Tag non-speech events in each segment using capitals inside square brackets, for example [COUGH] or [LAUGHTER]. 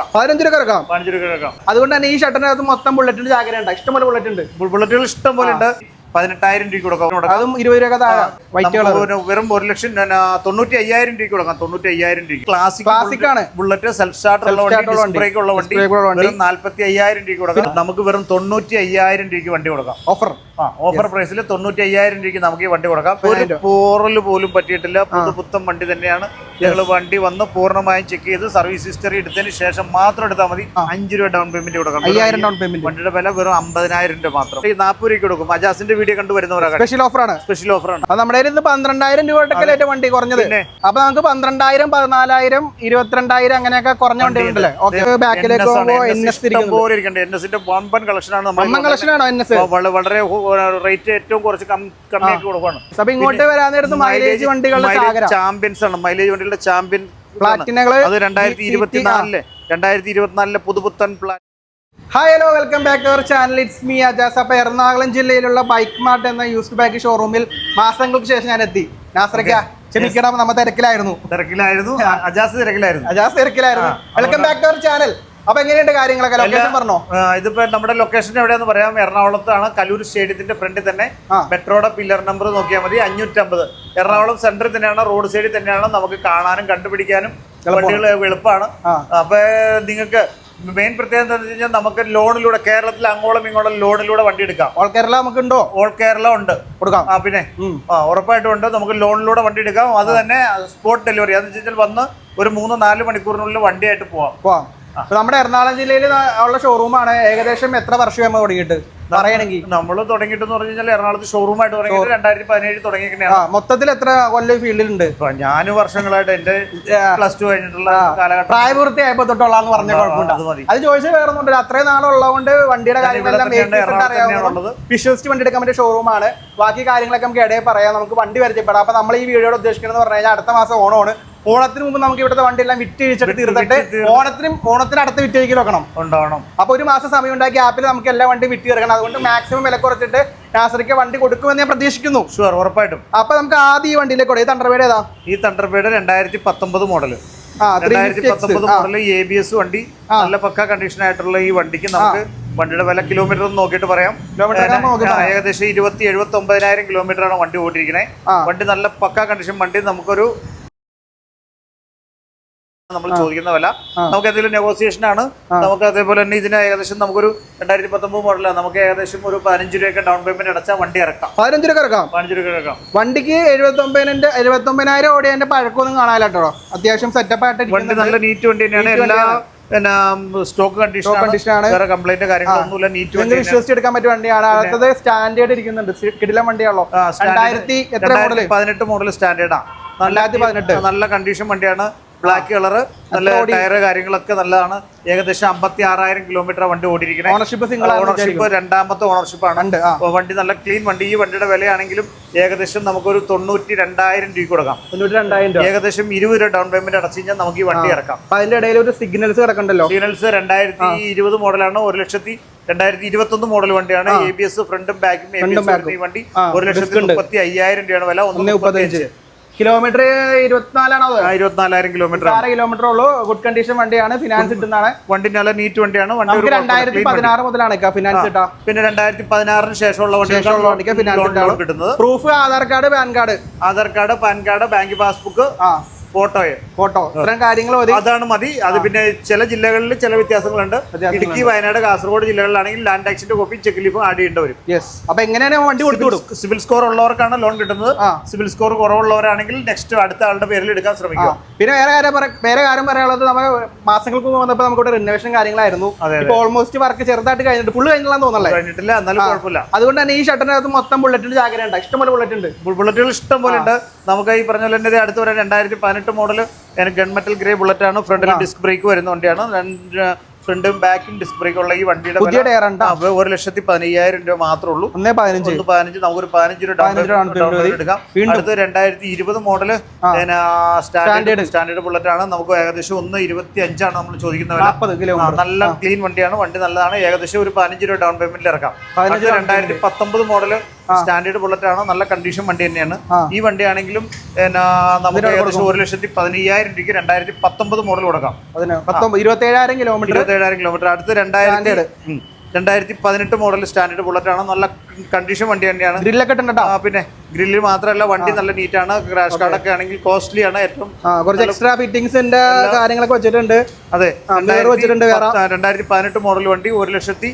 ഇറക്കാം പതിനഞ്ച് രൂപ ഇറക്കാം പതിനഞ്ച് രൂപ ഇറക്കാം അതുകൊണ്ട് തന്നെ ഈ ഷട്ടറിനകത്ത് മൊത്തം ബുള്ളറ്റിന്റെ ജാഗ്രത ഉണ്ട് ഇഷ്ടംപോലെ ബുള്ളറ്റ് ഉണ്ട്. ബുള്ളറ്റുകൾ ഇഷ്ടം പോലെ ഉണ്ട്. പതിനെട്ടായിരം രൂപ കൊടുക്കാം. അതും ഇരുപത് രൂപ വൈറ്റ് കളർ വെറും ഒരു ലക്ഷം തൊണ്ണൂറ്റി അയ്യായിരം രൂപ കൊടുക്കാം. തൊണ്ണൂറ്റി അയ്യായിരം രൂപ ക്ലാസിക് ക്ലാസിക് ആണ്. ബുള്ളറ്റ് സെൽഫ് സ്റ്റാർട്ടർ ഉള്ള വണ്ടി ഉള്ള നാല്പത്തി അയ്യായിരം രൂപ കൊടുക്കാം. നമുക്ക് വെറും തൊണ്ണൂറ്റി അയ്യായിരം രൂപയ്ക്ക് വണ്ടി കൊടുക്കാം. ഓഫർ ഓഫർ പ്രൈസിൽ തൊണ്ണൂറ്റി അയ്യായിരം രൂപയ്ക്ക് നമുക്ക് ഈ വണ്ടി കൊടുക്കാം. ഒരു പോറൽ പോലും പറ്റിയിട്ടില്ല. പുതു പുത്തം വണ്ടി തന്നെയാണ്. ഞങ്ങൾ വണ്ടി വന്ന് പൂർണമായും ചെക്ക് ചെയ്ത് സർവീസ് ഹിസ്റ്ററി എടുത്തതിന് ശേഷം മാത്രം എടുത്താൽ മതി. അഞ്ച് രൂപ ഡൗൺ പേയ്മെന്റ് കൊടുക്കണം അയ്യായിരം ഡൗൺ പേയ്മെന്റ് വണ്ടിയുടെ വില വെറും അമ്പതിനായിരം രൂപ മാത്രം. ഈ നാൽപ്പത് രൂപയ്ക്ക് കൊടുക്കും. അജാസിന്റെ വീഡിയോ കണ്ടു വരുന്നവരാണ്. സ്പെഷ്യൽ ഓഫറാണ് സ്പെഷ്യൽ ഓഫറാണ് അത് നമ്മുടെ ഇന്ന് പന്ത്രണ്ടായിരം രൂപ തൊട്ടൊക്കെ വണ്ടി കുറഞ്ഞത്. അപ്പൊ നമുക്ക് പന്ത്രണ്ടായിരം പതിനാലായിരം ഇരുപത്തിരണ്ടായിരം അങ്ങനെയൊക്കെ കുറഞ്ഞ വണ്ടി ഉണ്ടല്ലേ ബാക്കിലേക്ക് പോകുമ്പോ എൻ എസ് പോലെ ഇരിക്കണ്ടേ. എൻ എസിന്റെ വമ്പൻ കളക്ഷനാണ് ആണോ എൻ എസ് വളരെ റേറ്റ് ഏറ്റവും കുറച്ച് കമ്മിയാക്കി കൊടുക്കുകയാണ് അപ്പൊ ഇങ്ങോട്ട് വരാൻ മൈലേജ് വണ്ടികളുടെ ചാമ്പ്യൻസ് ആണ്. മൈലേജ് വണ്ടികളുടെ ചാമ്പ്യൻ പ്ലാറ്റിനകൾ അത് രണ്ടായിരത്തി ഇരുപത്തിനാലിൽ രണ്ടായിരത്തി ഇരുപത്തിനാലിലെ പുതുപുത്തൻ പ്ലാറ്റ് hi hello welcome back our channel it's me Ajaz അപ്പോൾ എറണാകുളം ജില്ലയിലുള്ള ബൈക്ക് മാർട്ട് എന്ന യൂസ്ഡ് ബൈക്ക് ഷോറൂമിൽ മാസങ്ങൾക്ക് ശേഷം ഞാൻ എത്തി. നാസറക്ക ക്ഷമിക്കണം നമ്മ തിരക്കിലായിരുന്നു. തിരക്കിലായിരുന്നു. അജാസ് തിരക്കിലായിരുന്നു. അജാസ് തിരക്കിലായിരുന്നു. വെൽക്കം ബാക്ക് അവർ ചാനൽ അപ്പൊ എങ്ങനെയുണ്ട് കാര്യങ്ങളൊക്കെ? ലൊക്കേഷൻ പറഞ്ഞോ? ഇതിപ്പോ നമ്മുടെ ലൊക്കേഷൻ എവിടെയാന്ന് പറയാം. എറണാകുളത്താണ്. കലൂർ സ്റ്റേഡിയത്തിന്റെ ഫ്രണ്ടിൽ തന്നെ. മെട്രോയുടെ പില്ലർ നമ്പർ നോക്കിയാൽ മതി. അഞ്ഞൂറ്റമ്പത്. എറണാകുളം സെന്ററിൽ തന്നെയാണ്. റോഡ് സൈഡിൽ തന്നെയാണ്. നമുക്ക് കാണാനും കണ്ടുപിടിക്കാനും വണ്ടികൾ എളുപ്പമാണ്. അപ്പൊ നിങ്ങൾക്ക് മെയിൻ പ്രത്യേകത എന്താണെന്ന് വെച്ച് കഴിഞ്ഞാൽ നമുക്ക് ലോണിലൂടെ കേരളത്തിൽ അങ്ങോളം ഇങ്ങോളം ലോണിലൂടെ വണ്ടി എടുക്കാം. ഓൾ കേരള നമുക്ക് ഉണ്ടോ ഓൾ കേരള ഉണ്ട്. കൊടുക്കാം. ആ പിന്നെ. ആ ഉറപ്പായിട്ടും ഉണ്ട്. നമുക്ക് ലോണിലൂടെ വണ്ടി എടുക്കാം. അത് തന്നെ സ്പോട്ട് ഡെലിവറി അതെന്ന് വെച്ച് കഴിഞ്ഞാൽ വന്ന് ഒരു മൂന്ന് നാല് മണിക്കൂറിനുള്ളിൽ വണ്ടിയായിട്ട് പോവാം. പോവാം. അപ്പൊ നമ്മുടെ എറണാകുളം ജില്ലയിൽ ഉള്ള ഷോറൂമാണ് ഏകദേശം എത്ര വർഷം നമ്മൾ തുടങ്ങിയിട്ട്? പറയണെങ്കിൽ നമ്മൾ തുടങ്ങിയിട്ട് പറഞ്ഞു കഴിഞ്ഞാൽ എറണാകുളത്ത് ഷോറൂമായിട്ട് തുടങ്ങിയിട്ട് രണ്ടായിരത്തി പതിനേഴ് ആ മൊത്തത്തിൽ എത്ര കൊല്ലം ഫീൽഡിലുണ്ട്? ഞാൻ വർഷങ്ങളായിട്ട് എന്റെ പ്ലസ് ടു കഴിഞ്ഞിട്ടുള്ള കാലഘട്ടം പ്രായപൂർത്തിയായപ്പോ തൊട്ടുള്ളതെന്ന് പറഞ്ഞ കുഴപ്പമുണ്ട്. അത് ചോദിച്ചത് ചോദിച്ചാൽ വേറെ ഒന്നുമില്ല അത്രയും നാളുള്ളതുകൊണ്ട് വണ്ടിയുടെ കാര്യങ്ങളെല്ലാം വിശ്വസിച്ച് വണ്ടി എടുക്കാൻ പറ്റിയ ഷോറൂമാണ് ബാക്കി കാര്യങ്ങളൊക്കെ നമുക്ക് ഇടയിൽ പറയാം. നമുക്ക് വണ്ടി പരിചയപ്പെടാം. അപ്പൊ നമ്മൾ ഈ വീഡിയോയുടെ ഉദ്ദേശിക്കുന്നത് പറഞ്ഞു കഴിഞ്ഞാൽ അടുത്ത മാസം ഓണമാണ്. ഓണത്തിന് മുമ്പ് നമുക്ക് ഇവിടുത്തെ വണ്ടി എല്ലാം വിറ്റ് കഴിച്ചിട്ട് തീർത്തിട്ട് ഓണത്തിനും ഓണത്തിന് അടുത്ത വിറ്റ് കഴിക്കൽ വെക്കണം. ഉണ്ടാവണം. അപ്പൊ ഒരു മാസം സമയം ഉണ്ടാക്കി ആപ്പിൽ നമുക്ക് എല്ലാ വണ്ടി വിറ്റ് തീർക്കണം. അതുകൊണ്ട് മാക്സിമം വില കുറച്ചിട്ട് നാസറിക്ക് വണ്ടി കൊടുക്കുമെന്ന് ഞാൻ പ്രതീക്ഷിക്കുന്നു. ഷുവർ ഉറപ്പായിട്ടും. അപ്പൊ നമുക്ക് ആദ്യം ഈ വണ്ടിയിലേക്ക് കൂടെ ഈ തണ്ടർവേഡ് ഏതാ? ഈ തണ്ടർബേഡ് രണ്ടായിരത്തി പത്തൊമ്പത് മോഡൽ രണ്ടായിരത്തി പത്തൊമ്പത് മോഡൽ എ ബി എസ് വണ്ടി. നല്ല പക്ക കണ്ടീഷൻ ആയിട്ടുള്ള ഈ വണ്ടിക്ക് നമുക്ക് വണ്ടിയുടെ വില കിലോമീറ്റർ ഒന്ന് നോക്കിയിട്ട് പറയാം. ഏകദേശം ഇരുപത്തി എഴുപത്തി ഒമ്പതിനായിരം കിലോമീറ്റർ ആണ് വണ്ടി ഓടിയിരിക്കുന്നത് വണ്ടി നല്ല പക്ക കണ്ടീഷൻ വണ്ടി. നമുക്കൊരു നമ്മൾ ചോദിക്കുന്ന വില. നമുക്ക് എന്തെങ്കിലും നെഗോസിയേഷൻ ആണ്. നമുക്ക് അതേപോലെ തന്നെ ഇതിന് ഏകദേശം നമുക്കൊരു രണ്ടായിരത്തി പത്തൊമ്പത് മോഡലാണ് നമുക്ക് ഏകദേശം ഒരു പതിനഞ്ച് രൂപയൊക്കെ ഡൗൺ പേയ്മെന്റ് അടച്ചാൽ വണ്ടി ഇറക്കാം. പതിനഞ്ച് രൂപ ഇറക്കാം? പതിനഞ്ച് രൂപ ഇറക്കാം. വണ്ടിക്ക് എഴുപത്തി എഴുപത്തൊമ്പതിനായിരം എഴുപത്തി ഒമ്പതിനായിരം ഓടിയതിന്റെ പഴക്കമൊന്നും കാണാലോ അത്യാവശ്യം സെറ്റപ്പ് ആയിട്ട് വണ്ടി നല്ല നീറ്റ് വണ്ടി തന്നെയാണ്. എല്ലാ പിന്നെ സ്റ്റോക്ക് കണ്ടീഷൻ കണ്ടീഷൻ ആണ്. വേറെ കംപ്ലൈന്റ് കാര്യങ്ങളൊന്നുമില്ല. നീറ്റ് വണ്ടി വിശ്വസിച്ച് എടുക്കാൻ പറ്റിയ വണ്ടിയാണ്. അടുത്തത് സ്റ്റാൻഡേർഡ് ഇരിക്കുന്നുണ്ട്. കിടിലം വണ്ടിയാണല്ലോ. standard. രണ്ടായിരത്തി എത്ര മോഡൽ പതിനെട്ട് മോഡൽ സ്റ്റാൻഡേർഡാണ് രണ്ടായിരത്തി പതിനെട്ട്. നല്ല കണ്ടീഷൻ വണ്ടിയാണ്. ബ്ലാക്ക് കളർ നല്ല ടയർ കാര്യങ്ങളൊക്കെ നല്ലതാണ്. ഏകദേശം അമ്പത്തി ആറായിരം കിലോമീറ്റർ വണ്ടി ഓടിയിരിക്കുന്നത് ഓണർഷിപ്പ് സിംഗിൾ ഓണർഷിപ്പ് രണ്ടാമത്തെ ഓണർഷിപ്പ് ആണ്. വണ്ടി നല്ല ക്ലീൻ വണ്ടി. ഈ വണ്ടിയുടെ വിലയാണെങ്കിലും ഏകദേശം നമുക്കൊരു തൊണ്ണൂറ്റി രണ്ടായിരം രൂപ കൊടുക്കാം. തൊണ്ണൂറ്റി രണ്ടായിരം രൂപ. ഏകദേശം ഇരുപത് രൂപ ഡൗൺ പേയ്മെന്റ് അടച്ചു കഴിഞ്ഞാൽ നമുക്ക് ഈ വണ്ടി ഇറക്കാം. അതിന്റെ ഇടയിൽ ഒരു സിഗ്നൽസ് കിടക്കണ്ടല്ലോ? സിഗ്നൽസ് രണ്ടായിരത്തി ഇരുപത് മോഡലാണ്. ഒരു ലക്ഷത്തി രണ്ടായിരത്തി ഇരുപത്തി ഒന്ന് മോഡൽ വണ്ടിയാണ് എ ബി എസ് ഫ്രണ്ടും ബാക്കും എ ബി എസ് ഈ വണ്ടി. ഒരു ലക്ഷത്തി മുപ്പത്തി അയ്യായിരം രൂപയാണ് വില. ഒന്ന് മുപ്പത്തി മുപ്പത്തഞ്ച് കിലോമീറ്റർ ഇരുപത്തിനാലാണോ ഇരുപത്തിനാലായിരം കിലോമീറ്റർ ആറ് കിലോമീറ്റർ ഉള്ളൂ. ഗുഡ് കണ്ടീഷൻ വണ്ടിയാണ്. ഫിനാൻസ് കിട്ടുന്നതാണ് വണ്ടി നല്ല നീറ്റ് വണ്ടിയാണ്. വണ്ടി രണ്ടായിരത്തി പതിനാറ് മുതലാണ് ഫിനാൻസ് കിട്ടാ പിന്നെ രണ്ടായിരത്തി പതിനാറിന് ശേഷമുള്ള ശേഷമുള്ള വണ്ടിക്ക് ഫിനാൻസ്. കിട്ടുന്നത്. Proof Aadhaar card PAN card Aadhaar card PAN card bank passbook ആ. ഫോട്ടോയെ ഫോട്ടോ. ഇത്തരം കാര്യങ്ങൾ അതാണ് മതി. അത് പിന്നെ ചില ജില്ലകളിൽ ചില വ്യത്യാസങ്ങളുണ്ട്. ഇടുക്കി വയനാട് കാസർഗോഡ് ജില്ലകളിലാണെങ്കിൽ ലാൻഡ് ടാക്സിന്റെ കോപ്പി ചെക്ക് ലീഫും ആഡ് ചെയ്യേണ്ടി വരും. യെസ് അപ്പൊ എങ്ങനെയാണ് വണ്ടി കൊടുത്തു സിവിൽ സ്കോർ ഉള്ളവർക്കാണ് ലോൺ കിട്ടുന്നത്. സിവിൽ സ്കോർ കുറവുള്ളവരാണെങ്കിൽ നെക്സ്റ്റ് അടുത്ത ആളുടെ പേരിൽ എടുക്കാൻ ശ്രമിക്കുക. പിന്നെ വേറെ കാര്യം വേറെ കാര്യം പറയാനുള്ളത് നമ്മൾ മാസങ്ങൾക്ക് മുമ്പ് വന്നപ്പോൾ നമുക്ക് ഇവിടെ റിനോവേഷൻ കാര്യങ്ങളായിരുന്നു. ഓൾമോസ്റ്റ് വർക്ക് ചെറുതായിട്ട് കഴിഞ്ഞിട്ട് ഫുള്ള് കഴിഞ്ഞില്ലെന്ന് തോന്നല്ലേ കഴിഞ്ഞിട്ടില്ല. എന്നാലും കുഴപ്പമില്ല. അതുകൊണ്ട് തന്നെ ഈ ഷട്ടറിനകത്ത് മൊത്തം ബുള്ളറ്റിന്റെ ജാഗ്രത ഉണ്ട്. ഇഷ്ടംപോലെ ബുള്ളറ്റ് ഉണ്ട്. ബുള്ളറ്റുകൾ ഇഷ്ടം പോലെ ഉണ്ട്. നമുക്ക് ഈ പറഞ്ഞ പോലെ തന്നെ അടുത്ത് വരെ രണ്ടായിരത്തി പതിനെട്ട് മോഡൽ ഗൺമെറ്റൽ ഗ്രേ ബുള്ളറ്റ് ആണ്. ഫ്രണ്ടിൽ ഡിസ്ക് ബ്രേക്ക് വരുന്ന വണ്ടിയാണ്. രണ്ട് ഫ്രണ്ടും ബാക്കും ഡിസ്ക് ബ്രേക്ക് ഉള്ള ഈ വണ്ടിയുടെ പുതിയ ടയർ ഒരു ലക്ഷത്തി പതിനയ്യായിരം രൂപ മാത്രമേ ഉള്ളൂ. ഒന്നേ പതിനഞ്ച്. പതിനഞ്ച്. നമുക്കൊരു പതിനഞ്ച് രൂപ ഡൗൺ പേയ്മെന്റ്. എടുക്കാം. അടുത്ത് രണ്ടായിരത്തി ഇരുപത് മോഡൽ സ്റ്റാൻഡേർഡ് സ്റ്റാൻഡേർഡ് ബുള്ളറ്റ് ആണ്. നമുക്ക് ഏകദേശം ഒന്ന് ഇരുപത്തി അഞ്ചാണ് നമ്മൾ ചോദിക്കുന്നത് നല്ല ക്ലീൻ വണ്ടിയാണ്. വണ്ടി നല്ലതാണ്. ഏകദേശം ഒരു പതിനഞ്ച് രൂപ ഡൗൺ പേയ്മെന്റിൽ ഇറക്കാം. പതിനഞ്ച് രണ്ടായിരത്തി പത്തൊമ്പത് മോഡൽ സ്റ്റാൻഡേർഡ് ബുള്ളറ്റ് ആണ്? നല്ല കണ്ടീഷൻ വണ്ടി തന്നെയാണ്. ഈ വണ്ടി ആണെങ്കിലും നമുക്ക് ഏകദേശം ഒരു ലക്ഷത്തി പതിനയ്യായിരം രൂപയ്ക്ക് രണ്ടായിരത്തി പത്തൊമ്പത് മോഡൽ കൊടുക്കാം. ഇരുപത്തേഴായിരം കിലോമീറ്റർ ഇരുപത്തേഴായിരം കിലോമീറ്റർ അടുത്ത് രണ്ടായിരത്തി ഉം. രണ്ടായിരത്തി പതിനെട്ട് മോഡൽ സ്റ്റാൻഡേർഡ് ബുള്ളറ്റ് ആണ്. നല്ല കണ്ടീഷൻ വണ്ടി തന്നെയാണ്. ഗ്രില്ലൊക്കെ ഉണ്ട് പിന്നെ ഗ്രില്ല് മാത്രമല്ല വണ്ടി നല്ല നീറ്റ് ആണ്. ക്രാഷ് കാർഡൊക്കെ ആണെങ്കിൽ കോസ്റ്റ്ലി ആണ് ഏറ്റവും കുറച്ച് എക്സ്ട്രാ ഫിറ്റിംഗ്സിന്റെ കാര്യങ്ങളൊക്കെ വെച്ചിട്ടുണ്ട്. അതെ വെച്ചിട്ടുണ്ട്. രണ്ടായിരത്തി പതിനെട്ട് മോഡൽ വണ്ടി ഒരു ലക്ഷത്തി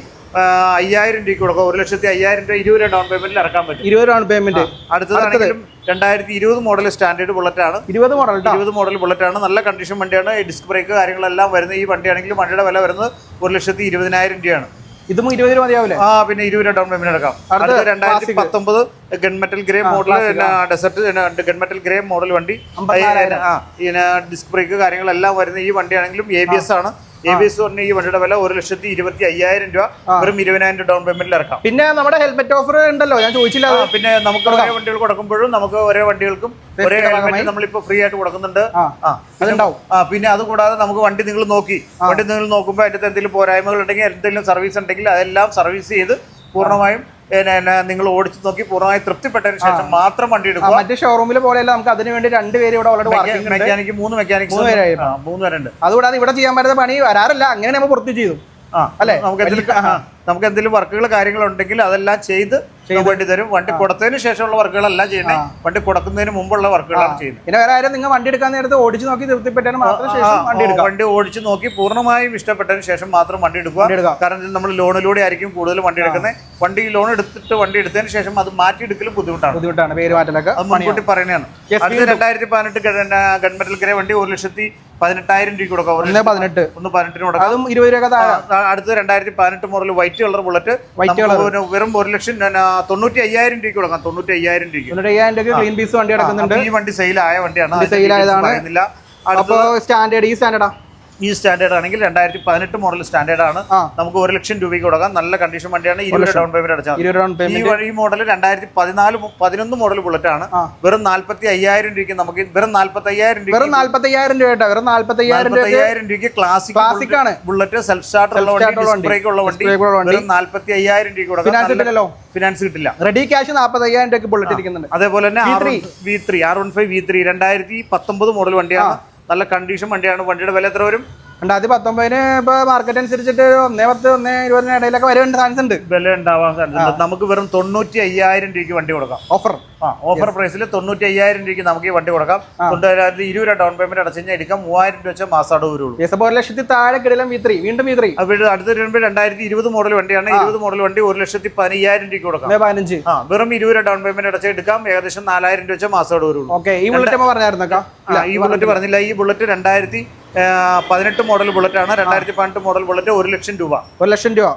അയ്യായിരം രൂപയ്ക്ക് കൊടുക്കാം. ഒരു ലക്ഷത്തി അയ്യായിരം രൂപ ഇരുപത് രൂപ ഡൗൺ പേയ്മെന്റിൽ ഇറക്കാൻ പറ്റും. ഇരുപത് ഡൗൺ പേയ്മെന്റ് അടുത്തതാണെങ്കിലും രണ്ടായിരത്തി ഇരുപത് മോഡൽ സ്റ്റാൻഡേർഡ് ബുള്ളറ്റ് ആണ്. ഇരുപത് മോഡൽ ഇരുപത് മോഡൽ ബുള്ളറ്റ് ആണ്. നല്ല കണ്ടീഷൻ വണ്ടിയാണ്. ഡിസ്ക് ബ്രേക്ക് കാര്യങ്ങളെല്ലാം വരുന്ന ഈ വണ്ടിയാണെങ്കിലും വണ്ടിയുടെ വില വരുന്നത് ഒരു ലക്ഷത്തി ഇരുപതിനായിരം രൂപയാണ്. ഇതും ഇരുപത് രൂപ മതിയാവില്ലേ? ആ പിന്നെ ഇരുപത് രൂപ ഡൗൺ പേയ്മെന്റ് എടുക്കാം. അടുത്ത രണ്ടായിരത്തി. പത്തൊമ്പത് gunmetal grey model desert gunmetal grey model വണ്ടി. ഡിസ്ക് ബ്രേക്ക് കാര്യങ്ങളെല്ലാം വരുന്ന ഈ വണ്ടിയാണെങ്കിലും എ ബി എസ് ആണ്. എ ബി എസ് പറഞ്ഞ ഈ വണ്ടിയുടെ വില ഒരു ലക്ഷത്തി ഇരുപത്തി അയ്യായിരം രൂപ വെറും ഇരുപതിനായിരം രൂപ ഡൗൺ പേയ്മെന്റിൽ ഇറക്കാം. പിന്നെ നമ്മുടെ ഹെൽമെറ്റ് ഓഫർ ഉണ്ടല്ലോ ഞാൻ ചോദിച്ചില്ല പിന്നെ നമുക്ക് ഒരേ വണ്ടികൾ കൊടുക്കുമ്പോഴും നമുക്ക് ഒരേ വണ്ടികൾക്കും ഒരേ ഹെൽമെറ്റ് നമ്മളിപ്പോ ഫ്രീ ആയിട്ട് കൊടുക്കുന്നുണ്ട്. ആ പിന്നെ അത് കൂടാതെ നമുക്ക് വണ്ടി നിങ്ങൾ നോക്കി. വണ്ടി നിങ്ങൾ നോക്കുമ്പോൾ അതിന്റെ എന്തെങ്കിലും പോരായ്മകൾ ഉണ്ടെങ്കിൽ എന്തെങ്കിലും സർവീസ് ഉണ്ടെങ്കിൽ അതെല്ലാം സർവീസ് ചെയ്ത് പൂർണമായും നിങ്ങൾ ഓടിച്ചു നോക്കി പൂർണമായി തൃപ്തിപ്പെട്ടതിന് ശേഷം മാത്രം വണ്ടി എടുക്കുക. മറ്റേ ഷോറൂമിൽ പോലെയല്ല നമുക്ക് അതിന് വേണ്ടി രണ്ടുപേര് ഇവിടെ ഓൾറെഡി മെക്കാനിക്ക് മൂന്ന് മെക്കാനിക്സ് മൂന്ന് പേരുണ്ട്. അതുകൂടാതെ ഇവിടെ ചെയ്യാൻ പറ്റുന്ന പണി വരാറില്ല അങ്ങനെ നമ്മൾ പുറത്ത് ചെയ്തു. ആ അല്ലേ? നമുക്ക് നമുക്ക് എന്തെങ്കിലും വർക്കുകൾ കാര്യങ്ങളുണ്ടെങ്കിൽ അതെല്ലാം ചെയ്ത് വേണ്ടി തരും. വണ്ടി കൊടുത്തതിന് ശേഷമുള്ള വർക്കുകളെല്ലാം ചെയ്യണേ. വണ്ടി കൊടുക്കുന്നതിന് മുമ്പുള്ള വർക്കുകളാണ് ചെയ്യുന്നത്. പിന്നെ വേറെ ആരും നിങ്ങൾ വണ്ടി എടുക്കാൻ നേരത്തെ ഓടിച്ച് നോക്കി തൃപ്തിപ്പെട്ടാൽ മാത്രം ശേഷം വണ്ടി എടുക്കുക എടുക്കാം. വണ്ടി ഓടിച്ച് നോക്കി പൂർണമായും ഇഷ്ടപ്പെട്ടതിന് ശേഷം മാത്രം വണ്ടി എടുക്കുക. കാരണം നമ്മൾ ലോണിലൂടെ ആയിരിക്കും കൂടുതൽ വണ്ടി എടുക്കുന്നത്. വണ്ടി ലോൺ എടുത്തിട്ട് വണ്ടി എടുത്തതിന് ശേഷം അത് മാറ്റി എടുക്കലും ബുദ്ധിമുട്ടാണ്. ബുദ്ധിമുട്ടാണ്. പേര് മാറ്റലൊക്കെ അത് മുൻകൂട്ടി പറയുന്നതാണ്. അടുത്ത രണ്ടായിരത്തി പതിനെട്ട് ഗവൺമെന്റിൽ കയറിയ വണ്ടി ഒരു ലക്ഷത്തി പതിനെട്ടായിരം രൂപ കൊടുക്കാം. ഒന്ന് പതിനെട്ട്. ഒന്ന് പതിനെട്ടിന് കൊടുക്കാം. അതും ഇരുപത് രൂപ അടുത്ത രണ്ടായിരത്തി പതിനെട്ട് model white colour Bullet white colour വെറും ഒരു ലക്ഷം തൊണ്ണൂറ്റി അയ്യായിരം രൂപയ്ക്ക് കൊടുക്കാം. തൊണ്ണൂറ്റി അയ്യായിരം രൂപയ്ക്ക് തൊണ്ണൂറ്റി അയ്യായിരം രൂപ ക്ലീൻ പീസ് വണ്ടി കിടക്കുന്നുണ്ട് ഈ വണ്ടി സെയിൽ ആയ വണ്ടിയാണ്. ആയതാണ്. അടുത്ത സ്റ്റാൻഡേർഡ് ഈ സ്റ്റാൻഡേർഡാ ഈ സ്റ്റാൻഡേർഡ് ആണെങ്കിൽ രണ്ടായിരത്തി പതിനെട്ട് മോഡൽ സ്റ്റാൻഡേർഡ് ആണ്. നമുക്ക് ഒരു ലക്ഷം രൂപയ്ക്ക് കൊടുക്കാം. നല്ല കണ്ടീഷൻ വണ്ടിയാണ്. ഇരുപത് ഡൗൺ പേയ്മെന്റ് അടച്ചാൽ ഈ വഴി മോഡൽ രണ്ടായിരത്തി പതിനാല് പതിനൊന്ന് മോഡൽ ബുള്ളറ്റ് ആണ്. വെറും നാല്പത്തി അയ്യായിരം രൂപയ്ക്ക് നമുക്ക് വെറും നാല്പത്തി അയ്യായിരം രൂപ വെറും നാല്പത്തി അയ്യായിരം രൂപ വെറും നാല്പത്തി അയ്യായിരം അയ്യായിരം രൂപയ്ക്ക് ക്ലാസിക് ക്ലാസിക് ആണ്. ബുള്ളറ്റ് സെൽഫ് സ്റ്റാർട്ടർ ഉള്ള വണ്ടി ഉള്ള ഡിസ്ക് ബ്രേക്ക് ഉള്ള വണ്ടി. വെറും നാല്പത്തി അയ്യായിരം രൂപയ്ക്ക് കൊടുക്കാം. ഫിനാൻസ് കിട്ടില്ല. റെഡി ക്യാഷ് നാൽപ്പത്തി അയ്യായിരം രൂപയ്ക്ക് ബുള്ളറ്റ് ഇരിക്കുന്നുണ്ട്. അതേപോലെ തന്നെ V3. V three R one five V three രണ്ടായിരത്തി പത്തൊമ്പത് മോഡൽ വണ്ടിയാണ്. നല്ല കണ്ടീഷൻ വണ്ടിയാണ്. വണ്ടിയുടെ വില എത്ര വരും? രണ്ടായിരത്തി പത്തൊമ്പതിന് ഇപ്പൊ മാർക്കറ്റ് അനുസരിച്ചിട്ട് ഒന്നേ പത്ത് ഒന്നേ ഇരുപതിന് ഇടയിലൊക്കെ വരേണ്ട ചാൻസ് ഉണ്ട്. വില ഉണ്ടാവാൻ സാധ്യത നമുക്ക് വെറും തൊണ്ണൂറ്റി അയ്യായിരം രൂപയ്ക്ക് വണ്ടി കൊടുക്കാം. ഓഫർ ഓഫർ പ്രൈസിൽ തൊണ്ണൂറ്റി അയ്യായിരം രൂപയ്ക്ക് നമുക്ക് ഈ വണ്ടി കൊടുക്കാം. തൊണ്ണൂറായിരത്തി ഇരുപത് രൂപ ഡൗൺ പേയ്മെന്റ് അടച്ചു കഴിഞ്ഞാൽ എടുക്കാം. മൂവായിരം രൂപ വെച്ചാൽ മാസം അടവ് വരുള്ളൂ ഒരു ലക്ഷത്തി താഴെ കിടലും വി ത്രീ വീണ്ടും വി ത്രീ അടുത്ത വരുമ്പോൾ രണ്ടായിരത്തി ഇരുപത് മോഡൽ വണ്ടിയാണ് ഇരുപത് മോഡൽ വണ്ടി ഒരു ലക്ഷത്തി പതിനയ്യായിരം രൂപയ്ക്ക് കൊടുക്കാം. പതിനഞ്ച്. ആ വെറും ഇരുപത് രൂപ ഡൗൺ പേയ്മെന്റ് അടച്ചാൽ എടുക്കാം. ഏകദേശം നാലായിരം രൂപ വെച്ചാൽ മാസം അടവ് വരുള്ളൂ. ഓക്കെ ഈ ബുള്ളറ്റ് പറഞ്ഞായിരുന്നു ഈ ബുള്ളറ്റ് പറഞ്ഞില്ല. ഈ ബുള്ളറ്റ് രണ്ടായിരത്തി പതിനെട്ട് മോഡൽ ബുള്ളറ്റ് ആണ്. രണ്ടായിരത്തി പതിനെട്ട് മോഡൽ ബുള്ളറ്റ് ഒരു ലക്ഷം രൂപ. ഒരു ലക്ഷം രൂപ.